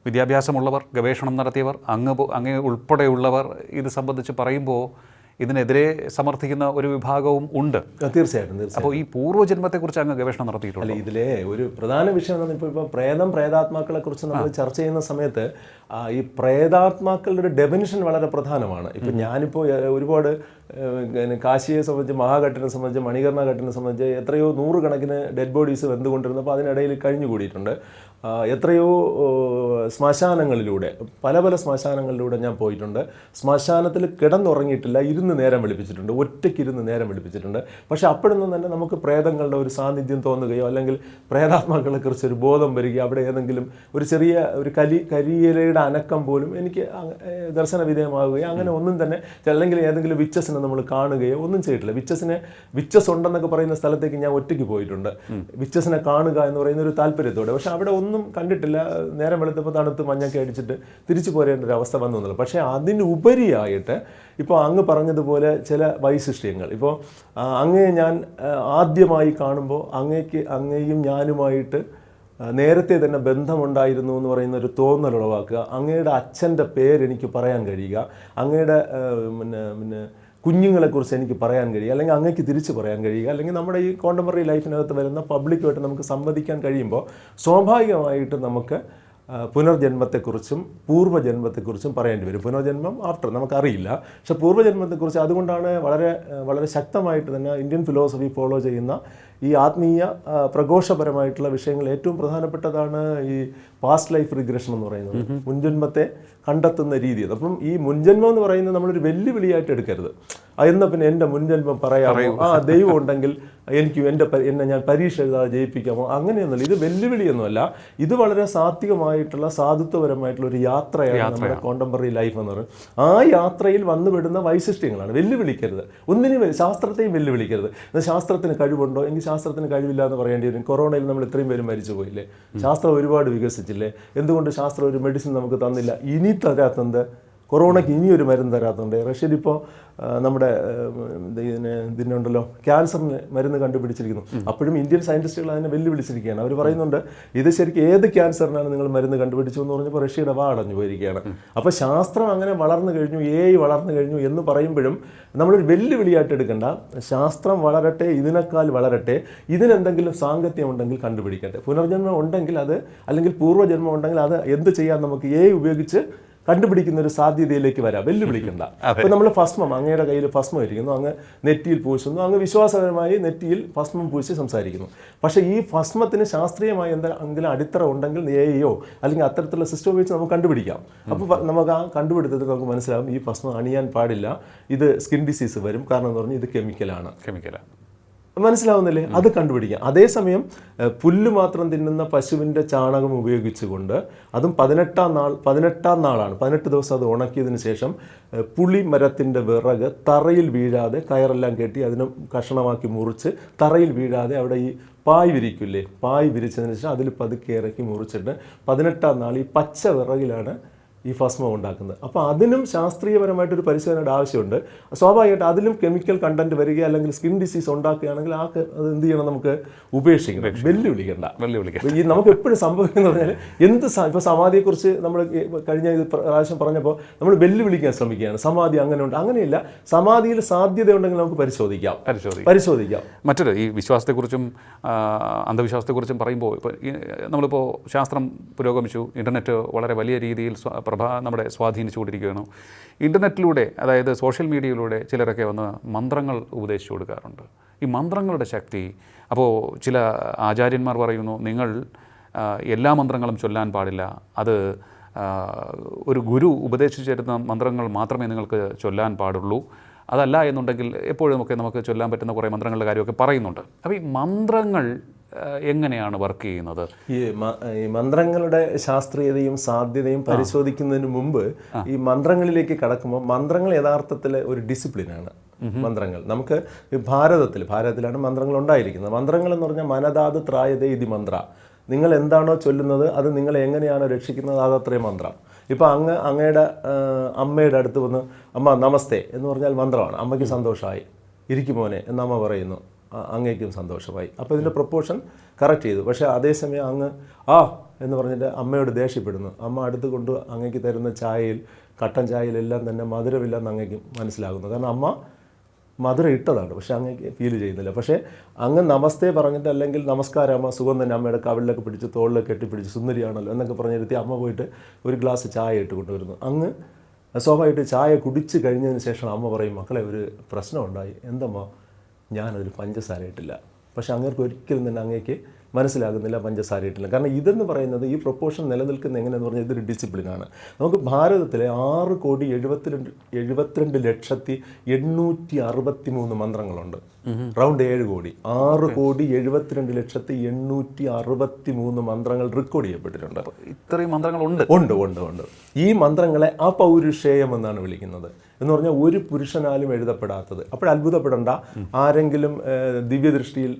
വിദ്യാഭ്യാസമുള്ളവർ ഗവേഷണം നടത്തിയവർ അങ്ങ് അങ്ങ് ഉൾപ്പെടെയുള്ളവർ ഇത് സംബന്ധിച്ച് പറയുമ്പോൾ ഇതിനെതിരെ സമർത്ഥിക്കുന്ന ഒരു വിഭാഗവും ഉണ്ട്. തീർച്ചയായിട്ടും അപ്പോൾ ഈ പൂർവജന്മത്തെക്കുറിച്ച് അങ്ങ് ഗവേഷണം നടത്തിയിട്ടുണ്ട്? അല്ല ഇതിലെ ഒരു പ്രധാന വിഷയം എന്ന് ഇപ്പോൾ ഇപ്പോൾ പ്രേതം പ്രേതാത്മാക്കളെ കുറിച്ച് നമ്മൾ ചർച്ച ചെയ്യുന്ന സമയത്ത് ഈ പ്രേതാത്മാക്കളുടെ ഒരു ഡെഫിനിഷൻ വളരെ പ്രധാനമാണ്. ഇപ്പം ഞാനിപ്പോൾ ഒരുപാട് കാശിയെ സംബന്ധിച്ച് മഹാഘട്ടിനെ സംബന്ധിച്ച് മണികർണ ഘട്ടിനെ സംബന്ധിച്ച് എത്രയോ നൂറുകണക്കിന് ഡെഡ് ബോഡീസ് വെന്തുകൊണ്ടിരുന്നപ്പോൾ അതിനിടയിൽ കഴിഞ്ഞുകൂടിയിട്ടുണ്ട്. ആ, എത്രയോ ശ്മശാനങ്ങളിലൂടെ പല പല ശ്മശാനങ്ങളിലൂടെ ഞാൻ പോയിട്ടുണ്ട്. ശ്മശാനത്തിൽ കിടന്നുറങ്ങിയിട്ടില്ല ഇരുന്ന് നേരം വെളുപ്പിച്ചിട്ടുണ്ട് ഒറ്റയ്ക്ക് ഇരുന്ന് നേരം വെളുപ്പിച്ചിട്ടുണ്ട്. പക്ഷേ അപ്പോഴൊന്നും തന്നെ നമുക്ക് പ്രേതങ്ങളുടെ ഒരു സാന്നിധ്യം തോന്നുകയോ അല്ലെങ്കിൽ പ്രേതാത്മാക്കളെ കുറിച്ച് ഒരു ബോധം വരികയോ അവിടെ ഏതെങ്കിലും ഒരു ചെറിയ ഒരു കലി കരിയിലയുടെ അനക്കം പോലും എനിക്ക് അങ്ങ- ദർശന വിധേയമാവുകയോ അങ്ങനെ ഒന്നും തന്നെ അല്ലെങ്കിൽ ഏതെങ്കിലും വിച്ചസിനെ നമ്മൾ കാണുകയോ ഒന്നും ചെയ്തിട്ടില്ല. വിച്ചസിനെ വിച്ചസ് ഉണ്ടെന്നൊക്കെ പറയുന്ന സ്ഥലത്തേക്ക് ഞാൻ ഒറ്റയ്ക്ക് പോയിട്ടുണ്ട്. വിച്ചസിനെ കാണുക എന്ന് പറയുന്ന ഒരു താല്പര്യത്തോടെ. പക്ഷേ അവിടെ ഒന്നും കണ്ടിട്ടില്ല. നേരം വെളുത്തപ്പോൾ തണുത്ത് മഞ്ഞൊക്കെ അടിച്ചിട്ട് തിരിച്ചു പോരേണ്ട ഒരു അവസ്ഥ വന്നു എന്നുള്ളത് പക്ഷേ അതിനുപരിയായിട്ട് ഇപ്പോൾ അങ്ങ് പറഞ്ഞതുപോലെ ചില വൈശിഷ്ട്യങ്ങൾ. ഇപ്പോൾ അങ്ങേ അങ്ങയെ ഞാൻ ആദ്യമായി കാണുമ്പോൾ അങ്ങേക്ക് അങ്ങയും ഞാനുമായിട്ട് നേരത്തെ തന്നെ ബന്ധമുണ്ടായിരുന്നു എന്ന് പറയുന്ന ഒരു തോന്നൽ ഉളവാക്കുക. അങ്ങയുടെ അച്ഛന്റെ പേരെനിക്ക് പറയാൻ കഴിയുക. അങ്ങയുടെ പിന്നെ പിന്നെ കുഞ്ഞുങ്ങളെക്കുറിച്ച് എനിക്ക് പറയാൻ കഴിയുക അല്ലെങ്കിൽ അങ്ങേക്ക് തിരിച്ച് പറയാൻ കഴിയുക അല്ലെങ്കിൽ നമ്മുടെ ഈ കോണ്ടംപററി ലൈഫിനകത്ത് വരുന്ന പബ്ലിക്കുമായിട്ട് നമുക്ക് സംവദിക്കാൻ കഴിയുമ്പോൾ സ്വാഭാവികമായിട്ട് നമുക്ക് പുനർജന്മത്തെക്കുറിച്ചും പൂർവജന്മത്തെക്കുറിച്ചും പറയേണ്ടി വരും. പുനർജന്മം ആഫ്റ്റർ നമുക്കറിയില്ല. പക്ഷെ പൂർവജന്മത്തെക്കുറിച്ച് അതുകൊണ്ടാണ് വളരെ വളരെ ശക്തമായിട്ട് തന്നെ ഇന്ത്യൻ ഫിലോസഫി ഫോളോ ചെയ്യുന്ന ഈ ആത്മീയ പ്രഘോഷപരമായിട്ടുള്ള വിഷയങ്ങൾ ഏറ്റവും പ്രധാനപ്പെട്ടതാണ് ഈ പാസ്റ്റ് ലൈഫ് റിഗ്രഷൻ എന്ന് പറയുന്നത്. മുൻജന്മത്തെ കണ്ടെത്തുന്ന രീതി. അപ്പം ഈ മുൻജന്മം എന്ന് പറയുന്നത് നമ്മളൊരു വെല്ലുവിളിയായിട്ട് എടുക്കരുത്. എന്നാ പിന്നെ എന്റെ മുൻജന്മം പറയാമോ? ആ ദൈവം ഉണ്ടെങ്കിൽ എനിക്ക് എന്റെ എന്നെ ഞാൻ പരീക്ഷ എഴുതാതെ ജയിപ്പിക്കാമോ? അങ്ങനെയൊന്നുമില്ല. ഇത് വെല്ലുവിളിയൊന്നുമല്ല. ഇത് വളരെ സാത്വികമായിട്ടുള്ള സാധുത്വപരമായിട്ടുള്ള ഒരു യാത്രയാണ് നമ്മുടെ കോണ്ടംപററി ലൈഫ് എന്ന് പറയുന്നത്. ആ യാത്രയിൽ വന്നുവിടുന്ന വൈശിഷ്ട്യങ്ങളാണ്. വെല്ലുവിളിക്കരുത്. ഒന്നിനും ശാസ്ത്രത്തെയും വെല്ലുവിളിക്കരുത്. ശാസ്ത്രത്തിന് കഴിവുണ്ടോ? എങ്കിൽ ശാസ്ത്രത്തിന് കഴിവില്ല എന്ന് പറയേണ്ടി വരും. കൊറോണയിൽ നമ്മൾ ഇത്രയും പേര് മരിച്ചു പോയില്ലേ? ശാസ്ത്രം ഒരുപാട് വികസിച്ചില്ലേ? എന്തുകൊണ്ട് ശാസ്ത്രം ഒരു മെഡിസിൻ നമുക്ക് തന്നില്ല? ഇനി തരാത്തത് കൊറോണയ്ക്ക് ഇനിയൊരു മരുന്ന് തരാത്തുണ്ട്. റഷ്യയിൽ ഇപ്പോൾ നമ്മുടെ ഇതിനെ ഇത് ഇതിന് ഇതിനുണ്ടല്ലോ ക്യാൻസറിന് മരുന്ന് കണ്ടുപിടിച്ചിരിക്കുന്നു. അപ്പോഴും ഇന്ത്യൻ സയന്റിസ്റ്റുകൾ അതിനെ വെല്ലുവിളിച്ചിരിക്കുകയാണ്. അവർ പറയുന്നുണ്ട് ഇത് ശരിക്കും ഏത് ക്യാൻസറിനാണ് നിങ്ങൾ മരുന്ന് കണ്ടുപിടിച്ചു എന്ന് പറഞ്ഞപ്പോൾ റഷ്യയുടെ വാ അടഞ്ഞു പോയിരിക്കുകയാണ്. അപ്പോൾ ശാസ്ത്രം അങ്ങനെ വളർന്നു കഴിഞ്ഞു എ വളർന്നു കഴിഞ്ഞു എന്ന് പറയുമ്പോഴും നമ്മളൊരു വെല്ലുവിളിയായിട്ട് എടുക്കണ്ട. ശാസ്ത്രം വളരട്ടെ ഇതിനേക്കാൾ വളരട്ടെ ഇതിനെന്തെങ്കിലും സാങ്കത്യം ഉണ്ടെങ്കിൽ കണ്ടുപിടിക്കട്ടെ. പുനർജന്മം ഉണ്ടെങ്കിൽ അത് അല്ലെങ്കിൽ പൂർവജന്മം ഉണ്ടെങ്കിൽ അത് എന്ത് ചെയ്യാൻ നമുക്ക് എ ഉപയോഗിച്ച് കണ്ടുപിടിക്കുന്ന ഒരു സാധ്യതയിലേക്ക് വരാം. വെല്ലുവിളിക്കണ്ട. അപ്പൊ നമ്മൾ ഭസ്മം അങ്ങയുടെ കയ്യിൽ ഭസ്മം ഇരിക്കുന്നു അങ്ങ് നെറ്റിയിൽ പൂശുന്നു. അങ്ങ് വിശ്വാസപരമായി നെറ്റിയിൽ ഭസ്മം പൂശി സംസാരിക്കുന്നു. പക്ഷേ ഈ ഭസ്മത്തിന് ശാസ്ത്രീയമായി എന്തെങ്കിലും അടിത്തറ ഉണ്ടെങ്കിൽ എയോ അല്ലെങ്കിൽ അത്തരത്തിലുള്ള സിസ്റ്റം ഉപയോഗിച്ച് നമുക്ക് കണ്ടുപിടിക്കാം. അപ്പോൾ നമുക്ക് ആ കണ്ടുപിടുത്തത്തിൽ നമുക്ക് മനസ്സിലാകും ഈ ഭസ്മം അണിയാൻ പാടില്ല. ഇത് സ്കിൻ ഡിസീസ് വരും. കാരണം എന്ന് പറഞ്ഞാൽ ഇത് കെമിക്കലാണ്. കെമിക്കലാണ്. മനസ്സിലാവുന്നില്ലേ? അത് കണ്ടുപിടിക്കാം. അതേസമയം പുല്ല് മാത്രം തിന്നുന്ന പശുവിന്റെ ചാണകം ഉപയോഗിച്ചുകൊണ്ട് അതും പതിനെട്ടാം നാൾ പതിനെട്ടാം നാളാണ്. പതിനെട്ട് ദിവസം അത് ഉണക്കിയതിന് ശേഷം പുളി മരത്തിന്റെ വിറക് തറയിൽ വീഴാതെ കയറെല്ലാം കെട്ടി അതിനെ കഷണമാക്കി മുറിച്ച് തറയിൽ വീഴാതെ അവിടെ ഈ പായ് വിരിക്കില്ലേ? പായ് വിരിച്ചതിന് ശേഷം അതിൽ പതുക്കെ ഇറക്കി മുറിച്ചിട്ട് പതിനെട്ടാം നാൾ ഈ പച്ച വിറകിലാണ് ഈ ഭസ്മം ഉണ്ടാക്കുന്നത്. അപ്പോൾ അതിനും ശാസ്ത്രീയപരമായിട്ടൊരു പരിശോധനയുടെ ആവശ്യമുണ്ട്. സ്വാഭാവികമായിട്ട് അതിലും കെമിക്കൽ കണ്ടന്റ് വരിക അല്ലെങ്കിൽ സ്കിൻ ഡിസീസ് ഉണ്ടാക്കുകയാണെങ്കിൽ ആ അത് എന്ത് ചെയ്യണം നമുക്ക് ഉപേക്ഷിക്കണം. വെല്ലുവിളിക്കണ്ട. വെല്ലുവിളിക്കണം ഈ നമുക്ക് എപ്പോഴും സംഭവിക്കുന്നത് പറഞ്ഞാൽ എന്ത് ഇപ്പോൾ ഇപ്പൊ സമാധിയെക്കുറിച്ച് നമ്മൾ കഴിഞ്ഞ ഇത് പ്രാവശ്യം പറഞ്ഞപ്പോൾ നമ്മൾ വെല്ലുവിളിക്കാൻ ശ്രമിക്കുകയാണ്. സമാധി അങ്ങനെ ഉണ്ട് അങ്ങനെയില്ല. സമാധിയിൽ സാധ്യതയുണ്ടെങ്കിൽ നമുക്ക് പരിശോധിക്കാം. പരിശോധിക്കാം. പരിശോധിക്കാം. മറ്റൊരു ഈ വിശ്വാസത്തെക്കുറിച്ചും അന്ധവിശ്വാസത്തെ അന്ധവിശ്വാസത്തെക്കുറിച്ചും പറയുമ്പോൾ ഇപ്പോൾ നമ്മളിപ്പോൾ ശാസ്ത്രം പുരോഗമിച്ചു. ഇന്റർനെറ്റ് വളരെ വലിയ രീതിയിൽ പ്രഭാ നമ്മുടെ സ്വാധീനിച്ചുകൊണ്ടിരിക്കുകയാണ്. ഇന്റർനെറ്റിലൂടെ അതായത് സോഷ്യൽ മീഡിയയിലൂടെ ചിലരൊക്കെ വന്ന് മന്ത്രങ്ങൾ ഉപദേശിച്ചു കൊടുക്കാറുണ്ട്. ഈ മന്ത്രങ്ങളുടെ ശക്തി അപ്പോൾ ചില ആചാര്യന്മാർ പറയുന്നു നിങ്ങൾ എല്ലാ മന്ത്രങ്ങളും ചൊല്ലാൻ പാടില്ല. അത് ഒരു ഗുരു ഉപദേശിച്ചു തരുന്ന മന്ത്രങ്ങൾ മാത്രമേ നിങ്ങൾക്ക് ചൊല്ലാൻ പാടുള്ളൂ. അതല്ല എന്നുണ്ടെങ്കിൽ എപ്പോഴും ഒക്കെ നമുക്ക് ചൊല്ലാൻ പറ്റുന്ന കുറേ മന്ത്രങ്ങളുടെ കാര്യമൊക്കെ പറയുന്നുണ്ട്. അപ്പോൾ ഈ മന്ത്രങ്ങൾ എങ്ങനെയാണ് വർക്ക് ചെയ്യുന്നത്? ഈ മന്ത്രങ്ങളുടെ ശാസ്ത്രീയതയും സാധ്യതയും പരിശോധിക്കുന്നതിന് മുമ്പ് ഈ മന്ത്രങ്ങളിലേക്ക് കടക്കുമ്പോൾ മന്ത്രങ്ങൾ യഥാർത്ഥത്തിൽ ഒരു ഡിസിപ്ലിനാണ് മന്ത്രങ്ങൾ. നമുക്ക് ഭാരതത്തിൽ ഭാരതത്തിലാണ് മന്ത്രങ്ങൾ ഉണ്ടായിരിക്കുന്നത്. മന്ത്രങ്ങൾ എന്ന് പറഞ്ഞാൽ മനതാത് ത്രായതേ ഇതി മന്ത്ര. നിങ്ങൾ എന്താണോ ചൊല്ലുന്നത് അത് നിങ്ങൾ എങ്ങനെയാണോ രക്ഷിക്കുന്നത് അതത്രയും മന്ത്രം. ഇപ്പോൾ അങ്ങ് അങ്ങയുടെ അമ്മയുടെ അടുത്ത് വന്ന് അമ്മ നമസ്തേ എന്ന് പറഞ്ഞാൽ മന്ത്രമാണ്. അമ്മയ്ക്ക് സന്തോഷമായി ഇരിക്കും മോനെ എന്ന് അമ്മ പറയുന്നു. അങ്ങേക്കും സന്തോഷമായി. അപ്പോൾ ഇതിന്റെ പ്രൊപ്പോർഷൻ കറക്റ്റ് ചെയ്തു. പക്ഷേ അതേസമയം അങ്ങ് ആ എന്ന് പറഞ്ഞിട്ട് അമ്മയോട് ദേഷ്യപ്പെടുന്നു. അമ്മ അടുത്ത് കൊണ്ട് അങ്ങേക്ക് തരുന്ന ചായയിൽ കട്ടൻ ചായയിലെല്ലാം തന്നെ മധുരമില്ലെന്ന് അങ്ങേക്ക് മനസ്സിലാകുന്നു. കാരണം അമ്മ മധുരം ഇട്ടതാണ്. പക്ഷേ അങ്ങേക്ക് ഫീൽ ചെയ്യുന്നില്ല. പക്ഷേ അങ്ങ് നമസ്തേ പറഞ്ഞിട്ട് അല്ലെങ്കിൽ നമസ്കാരം അമ്മ സുഖം തന്നെ അമ്മയുടെ കവിളിലൊക്കെ പിടിച്ച് തോളിലൊക്കെ കെട്ടിപ്പിടിച്ച് സുന്ദരിയാണല്ലോ എന്നൊക്കെ പറഞ്ഞിരുത്തി അമ്മ പോയിട്ട് ഒരു ഗ്ലാസ് ചായ ഇട്ട് കൊണ്ടുവരുന്നു. അങ്ങ് സ്വാഭാവികമായിട്ട് ചായ കുടിച്ച് കഴിഞ്ഞതിന് ശേഷം അമ്മ പറയും മക്കളെ ഒരു പ്രശ്നമുണ്ടായി. എന്തമ്മ? ഞാനതിൽ പഞ്ചസാര ഇട്ടില്ല. പക്ഷെ അങ്ങേർക്ക് ഒരിക്കലും തന്നെ അങ്ങേക്ക് മനസ്സിലാകുന്നില്ല പഞ്ചസാര ഇട്ടില്ല കാരണം ഇതെന്ന് പറയുന്നത് ഈ പ്രൊപ്പോർഷൻ നിലനിൽക്കുന്ന എങ്ങനെയെന്ന് പറഞ്ഞാൽ ഇതൊരു ഡിസിപ്ലിനാണ് നമുക്ക് ഭാരതത്തിലെ ആറ് കോടി എഴുപത്തിരണ്ട് എഴുപത്തിരണ്ട് ലക്ഷത്തി എണ്ണൂറ്റി അറുപത്തി മൂന്ന് മന്ത്രങ്ങളുണ്ട്. റൗണ്ട് ഏഴ് കോടി. ആറ് കോടി എഴുപത്തിരണ്ട് ലക്ഷത്തി എണ്ണൂറ്റി അറുപത്തി മൂന്ന് മന്ത്രങ്ങൾ റെക്കോർഡ് ചെയ്യപ്പെട്ടിട്ടുണ്ട്. ഇത്രയും മന്ത്രങ്ങൾ ഉണ്ട് ഉണ്ട് ഉണ്ട്. ഈ മന്ത്രങ്ങളെ അപൗരുഷേയം എന്നാണ് വിളിക്കുന്നത്. എന്ന് പറഞ്ഞാൽ ഒരു പുരുഷനാലും എഴുതപ്പെടാത്തത്. അപ്പോൾ അത്ഭുതപ്പെടണ്ട. ആരെങ്കിലും ദിവ്യദൃഷ്ടിയിൽ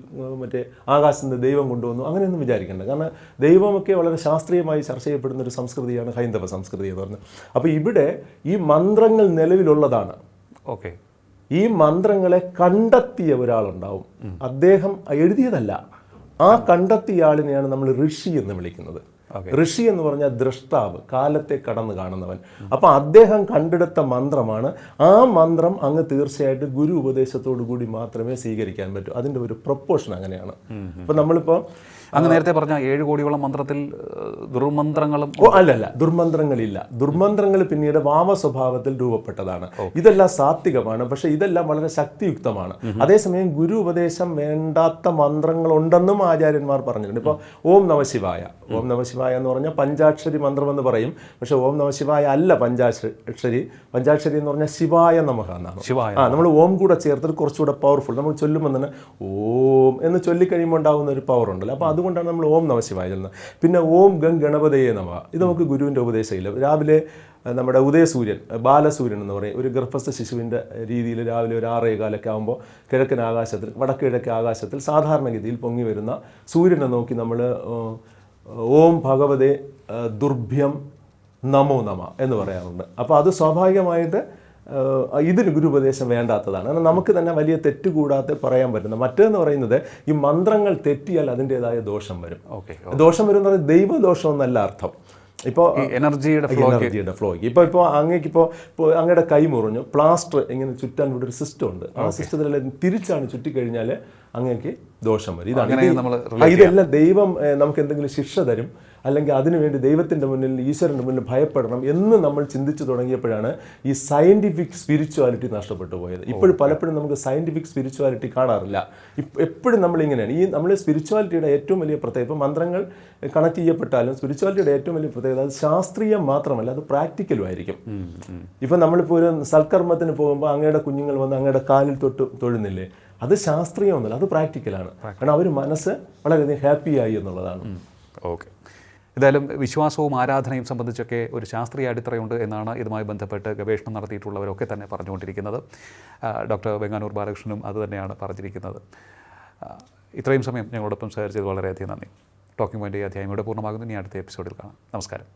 മറ്റേ ആകാശത്ത് ദൈവം ദൈവം കൊണ്ടുവന്നു. അങ്ങനെയൊന്നും വിചാരിക്കേണ്ട. കാരണം ദൈവമൊക്കെ വളരെ ശാസ്ത്രീയമായി ചർച്ച ചെയ്യപ്പെടുന്ന ഒരു സംസ്കൃതിയാണ് ഹൈന്ദവ സംസ്കൃതി എന്ന് പറഞ്ഞത് അപ്പോൾ ഇവിടെ ഈ മന്ത്രങ്ങൾ നിലവിലുള്ളതാണ്. ഓക്കെ. ഈ മന്ത്രങ്ങളെ കണ്ടെത്തിയ ഒരാളുണ്ടാവും. അദ്ദേഹം എഴുതിയതല്ല. ആ കണ്ടെത്തിയ ആളിനെയാണ് നമ്മൾ ഋഷി എന്ന് വിളിക്കുന്നത്. ഋഷി എന്ന് പറഞ്ഞാൽ ദ്രഷ്ടാവ് കാലത്തെ കടന്നു കാണുന്നവൻ. അപ്പൊ അദ്ദേഹം കണ്ടെടുത്ത മന്ത്രമാണ്. ആ മന്ത്രം അങ്ങ് തീർച്ചയായിട്ടും ഗുരു ഉപദേശത്തോടു കൂടി മാത്രമേ സ്വീകരിക്കാൻ പറ്റൂ. അതിന്റെ ഒരു പ്രൊപ്പോഷൻ അങ്ങനെയാണ്. അപ്പൊ നമ്മളിപ്പോ അങ്ങ് നേരത്തെ പറഞ്ഞ ഏഴ് കോടിയോളം മന്ത്രത്തിൽ ദുർമന്ത്രങ്ങളും ഓ അല്ലല്ല. ദുർമന്ത്രങ്ങളില്ല. ദുർമന്ത്രങ്ങൾ പിന്നീട് വാമ സ്വഭാവത്തിൽ രൂപപ്പെട്ടതാണ്. ഇതെല്ലാം സാത്വികമാണ് പക്ഷെ ഇതെല്ലാം വളരെ ശക്തിയുക്തമാണ്. അതേസമയം ഗുരു ഉപദേശം വേണ്ടാത്ത മന്ത്രങ്ങളുണ്ടെന്നും ആചാര്യന്മാർ പറഞ്ഞിട്ടുണ്ട്. ഇപ്പോൾ ഓം നമശിവായ ഓം നമശിവായ എന്ന് പറഞ്ഞാൽ പഞ്ചാക്ഷരി മന്ത്രം എന്ന് പറയും. പക്ഷെ ഓം നമശിവായ അല്ല പഞ്ചാക്ഷരി. പഞ്ചാക്ഷരി എന്ന് പറഞ്ഞാൽ ശിവായ നമഃ എന്നാണ്. ശിവായ ആ നമ്മൾ ഓം കൂടെ ചേർത്തിട്ട് കുറച്ചുകൂടെ പവർഫുൾ നമ്മൾ ചൊല്ലുമ്പോൾ തന്നെ ഓം എന്ന് ചൊല്ലിക്കഴിയുമ്പോൾ ഉണ്ടാകുന്ന ഒരു പവർ ഉണ്ടല്ലോ. അപ്പോൾ അതുകൊണ്ടാണ് നമ്മൾ ഓം നമശിവായ ചൊല്ലുന്നത് പിന്നെ ഓം ഗം ഗണപതയെ നമ. ഇത് നമുക്ക് ഗുരുവിന്റെ ഉപദേശമില്ല രാവിലെ നമ്മുടെ ഉദയസൂര്യൻ ബാലസൂര്യൻ എന്ന് പറയും. ഒരു ഗർഭസ്ഥ ശിശുവിന്റെ രീതിയിൽ രാവിലെ ഒരു ആറേ കാലൊക്കെ ആകുമ്പോൾ കിഴക്കൻ ആകാശത്തിൽ വടക്ക് കിഴക്കൻ ആകാശത്തിൽ സാധാരണഗതിയിൽ പൊങ്ങി വരുന്ന സൂര്യനെ നോക്കി നമ്മൾ ഓം ഭഗവതേ ദുർഭ്യം നമോ നമ എന്ന് പറയാറുണ്ട്. അപ്പോൾ അത് സ്വാഭാവികമായിട്ട് ഇതിന് ഗുരുപദേശം വേണ്ടാത്തതാണ്. കാരണം നമുക്ക് തന്നെ വലിയ തെറ്റ് കൂടാതെ പറയാൻ പറ്റുന്ന മറ്റേന്ന് പറയുന്നത് ഈ മന്ത്രങ്ങൾ തെറ്റിയാൽ അതിന്റെതായ ദോഷം വരും. ഓക്കെ ദോഷം വരും എന്ന് പറയുന്നത് ദൈവദോഷം എന്നല്ല അർത്ഥം ഇപ്പോൾ എനർജിയുടെ ഫ്ലോ എനർജിയുടെ ഫ്ലോയ്ക്ക് ഇപ്പോൾ ഇപ്പോൾ അങ്ങേക്ക് ഇപ്പോൾ അങ്ങയുടെ കൈ മുറിഞ്ഞു. പ്ലാസ്റ്റർ ഇങ്ങനെ ചുറ്റാൻ ഇവിടെ ഒരു സിസ്റ്റം ഉണ്ട്. ആ സിസ്റ്റത്തിലെല്ലാം തിരിച്ചാണ് ചുറ്റിക്കഴിഞ്ഞാൽ അങ്ങേക്ക് ദോഷം വരും. ഇതാണ് ഇതെല്ലാം ദൈവം നമുക്ക് എന്തെങ്കിലും ശിക്ഷ തരും. അല്ലെങ്കിൽ അതിനുവേണ്ടി ദൈവത്തിന്റെ മുന്നിൽ ഈശ്വരന്റെ മുന്നിൽ ഭയപ്പെടണം എന്ന് നമ്മൾ ചിന്തിച്ചു തുടങ്ങിയപ്പോഴാണ് ഈ സയന്റിഫിക് സ്പിരിച്വാലിറ്റി നഷ്ടപ്പെട്ടു പോയത്. ഇപ്പോഴും പലപ്പോഴും നമുക്ക് സയന്റിഫിക് സ്പിരിച്വാലിറ്റി കാണാറില്ല. എപ്പോഴും നമ്മൾ ഇങ്ങനെയാണ്. ഈ നമ്മൾ സ്പിരിച്വാലിറ്റിയുടെ ഏറ്റവും വലിയ പ്രത്യേകത ഇപ്പോൾ മന്ത്രങ്ങൾ കണക്ട് ചെയ്യപ്പെട്ടാലും സ്പിരിച്വാലിറ്റിയുടെ ഏറ്റവും വലിയ പ്രത്യേകത അത് ശാസ്ത്രീയം മാത്രമല്ല അത് പ്രാക്ടിക്കലും ആയിരിക്കും. ഇപ്പം നമ്മളിപ്പോൾ ഒരു സൽക്കർമ്മത്തിന് പോകുമ്പോൾ അങ്ങയുടെ കുഞ്ഞുങ്ങൾ വന്ന് അങ്ങയുടെ കാലിൽ തൊട്ട് തൊഴുന്നില്ലേ? അത് ശാസ്ത്രീയമൊന്നുമല്ല അത് പ്രാക്ടിക്കലാണ് കാരണം അവർ മനസ്സ് വളരെയധികം ഹാപ്പിയായി എന്നുള്ളതാണ്. ഓക്കെ. എന്തായാലും വിശ്വാസവും ആരാധനയും സംബന്ധിച്ചൊക്കെ ഒരു ശാസ്ത്രീയ അടിത്തറയുണ്ട് എന്നാണ് ഇതുമായി ബന്ധപ്പെട്ട് ഗവേഷണം നടത്തിയിട്ടുള്ളവരൊക്കെ തന്നെ പറഞ്ഞുകൊണ്ടിരിക്കുന്നത്. ഡോക്ടർ വെങ്ങാനൂർ ബാലകൃഷ്ണനും അത് തന്നെയാണ് പറഞ്ഞിരിക്കുന്നത്. ഇത്രയും സമയം ഞങ്ങളോടൊപ്പം ചെയ്ത് വളരെയധികം നന്ദി. ടോക്കിംഗ് പോയിന്റ് ഈ അധ്യായം ഇവിടെ പൂർണമാകുന്നു. ഇനി അടുത്ത എപ്പിസോഡിൽ കാണാം. നമസ്കാരം.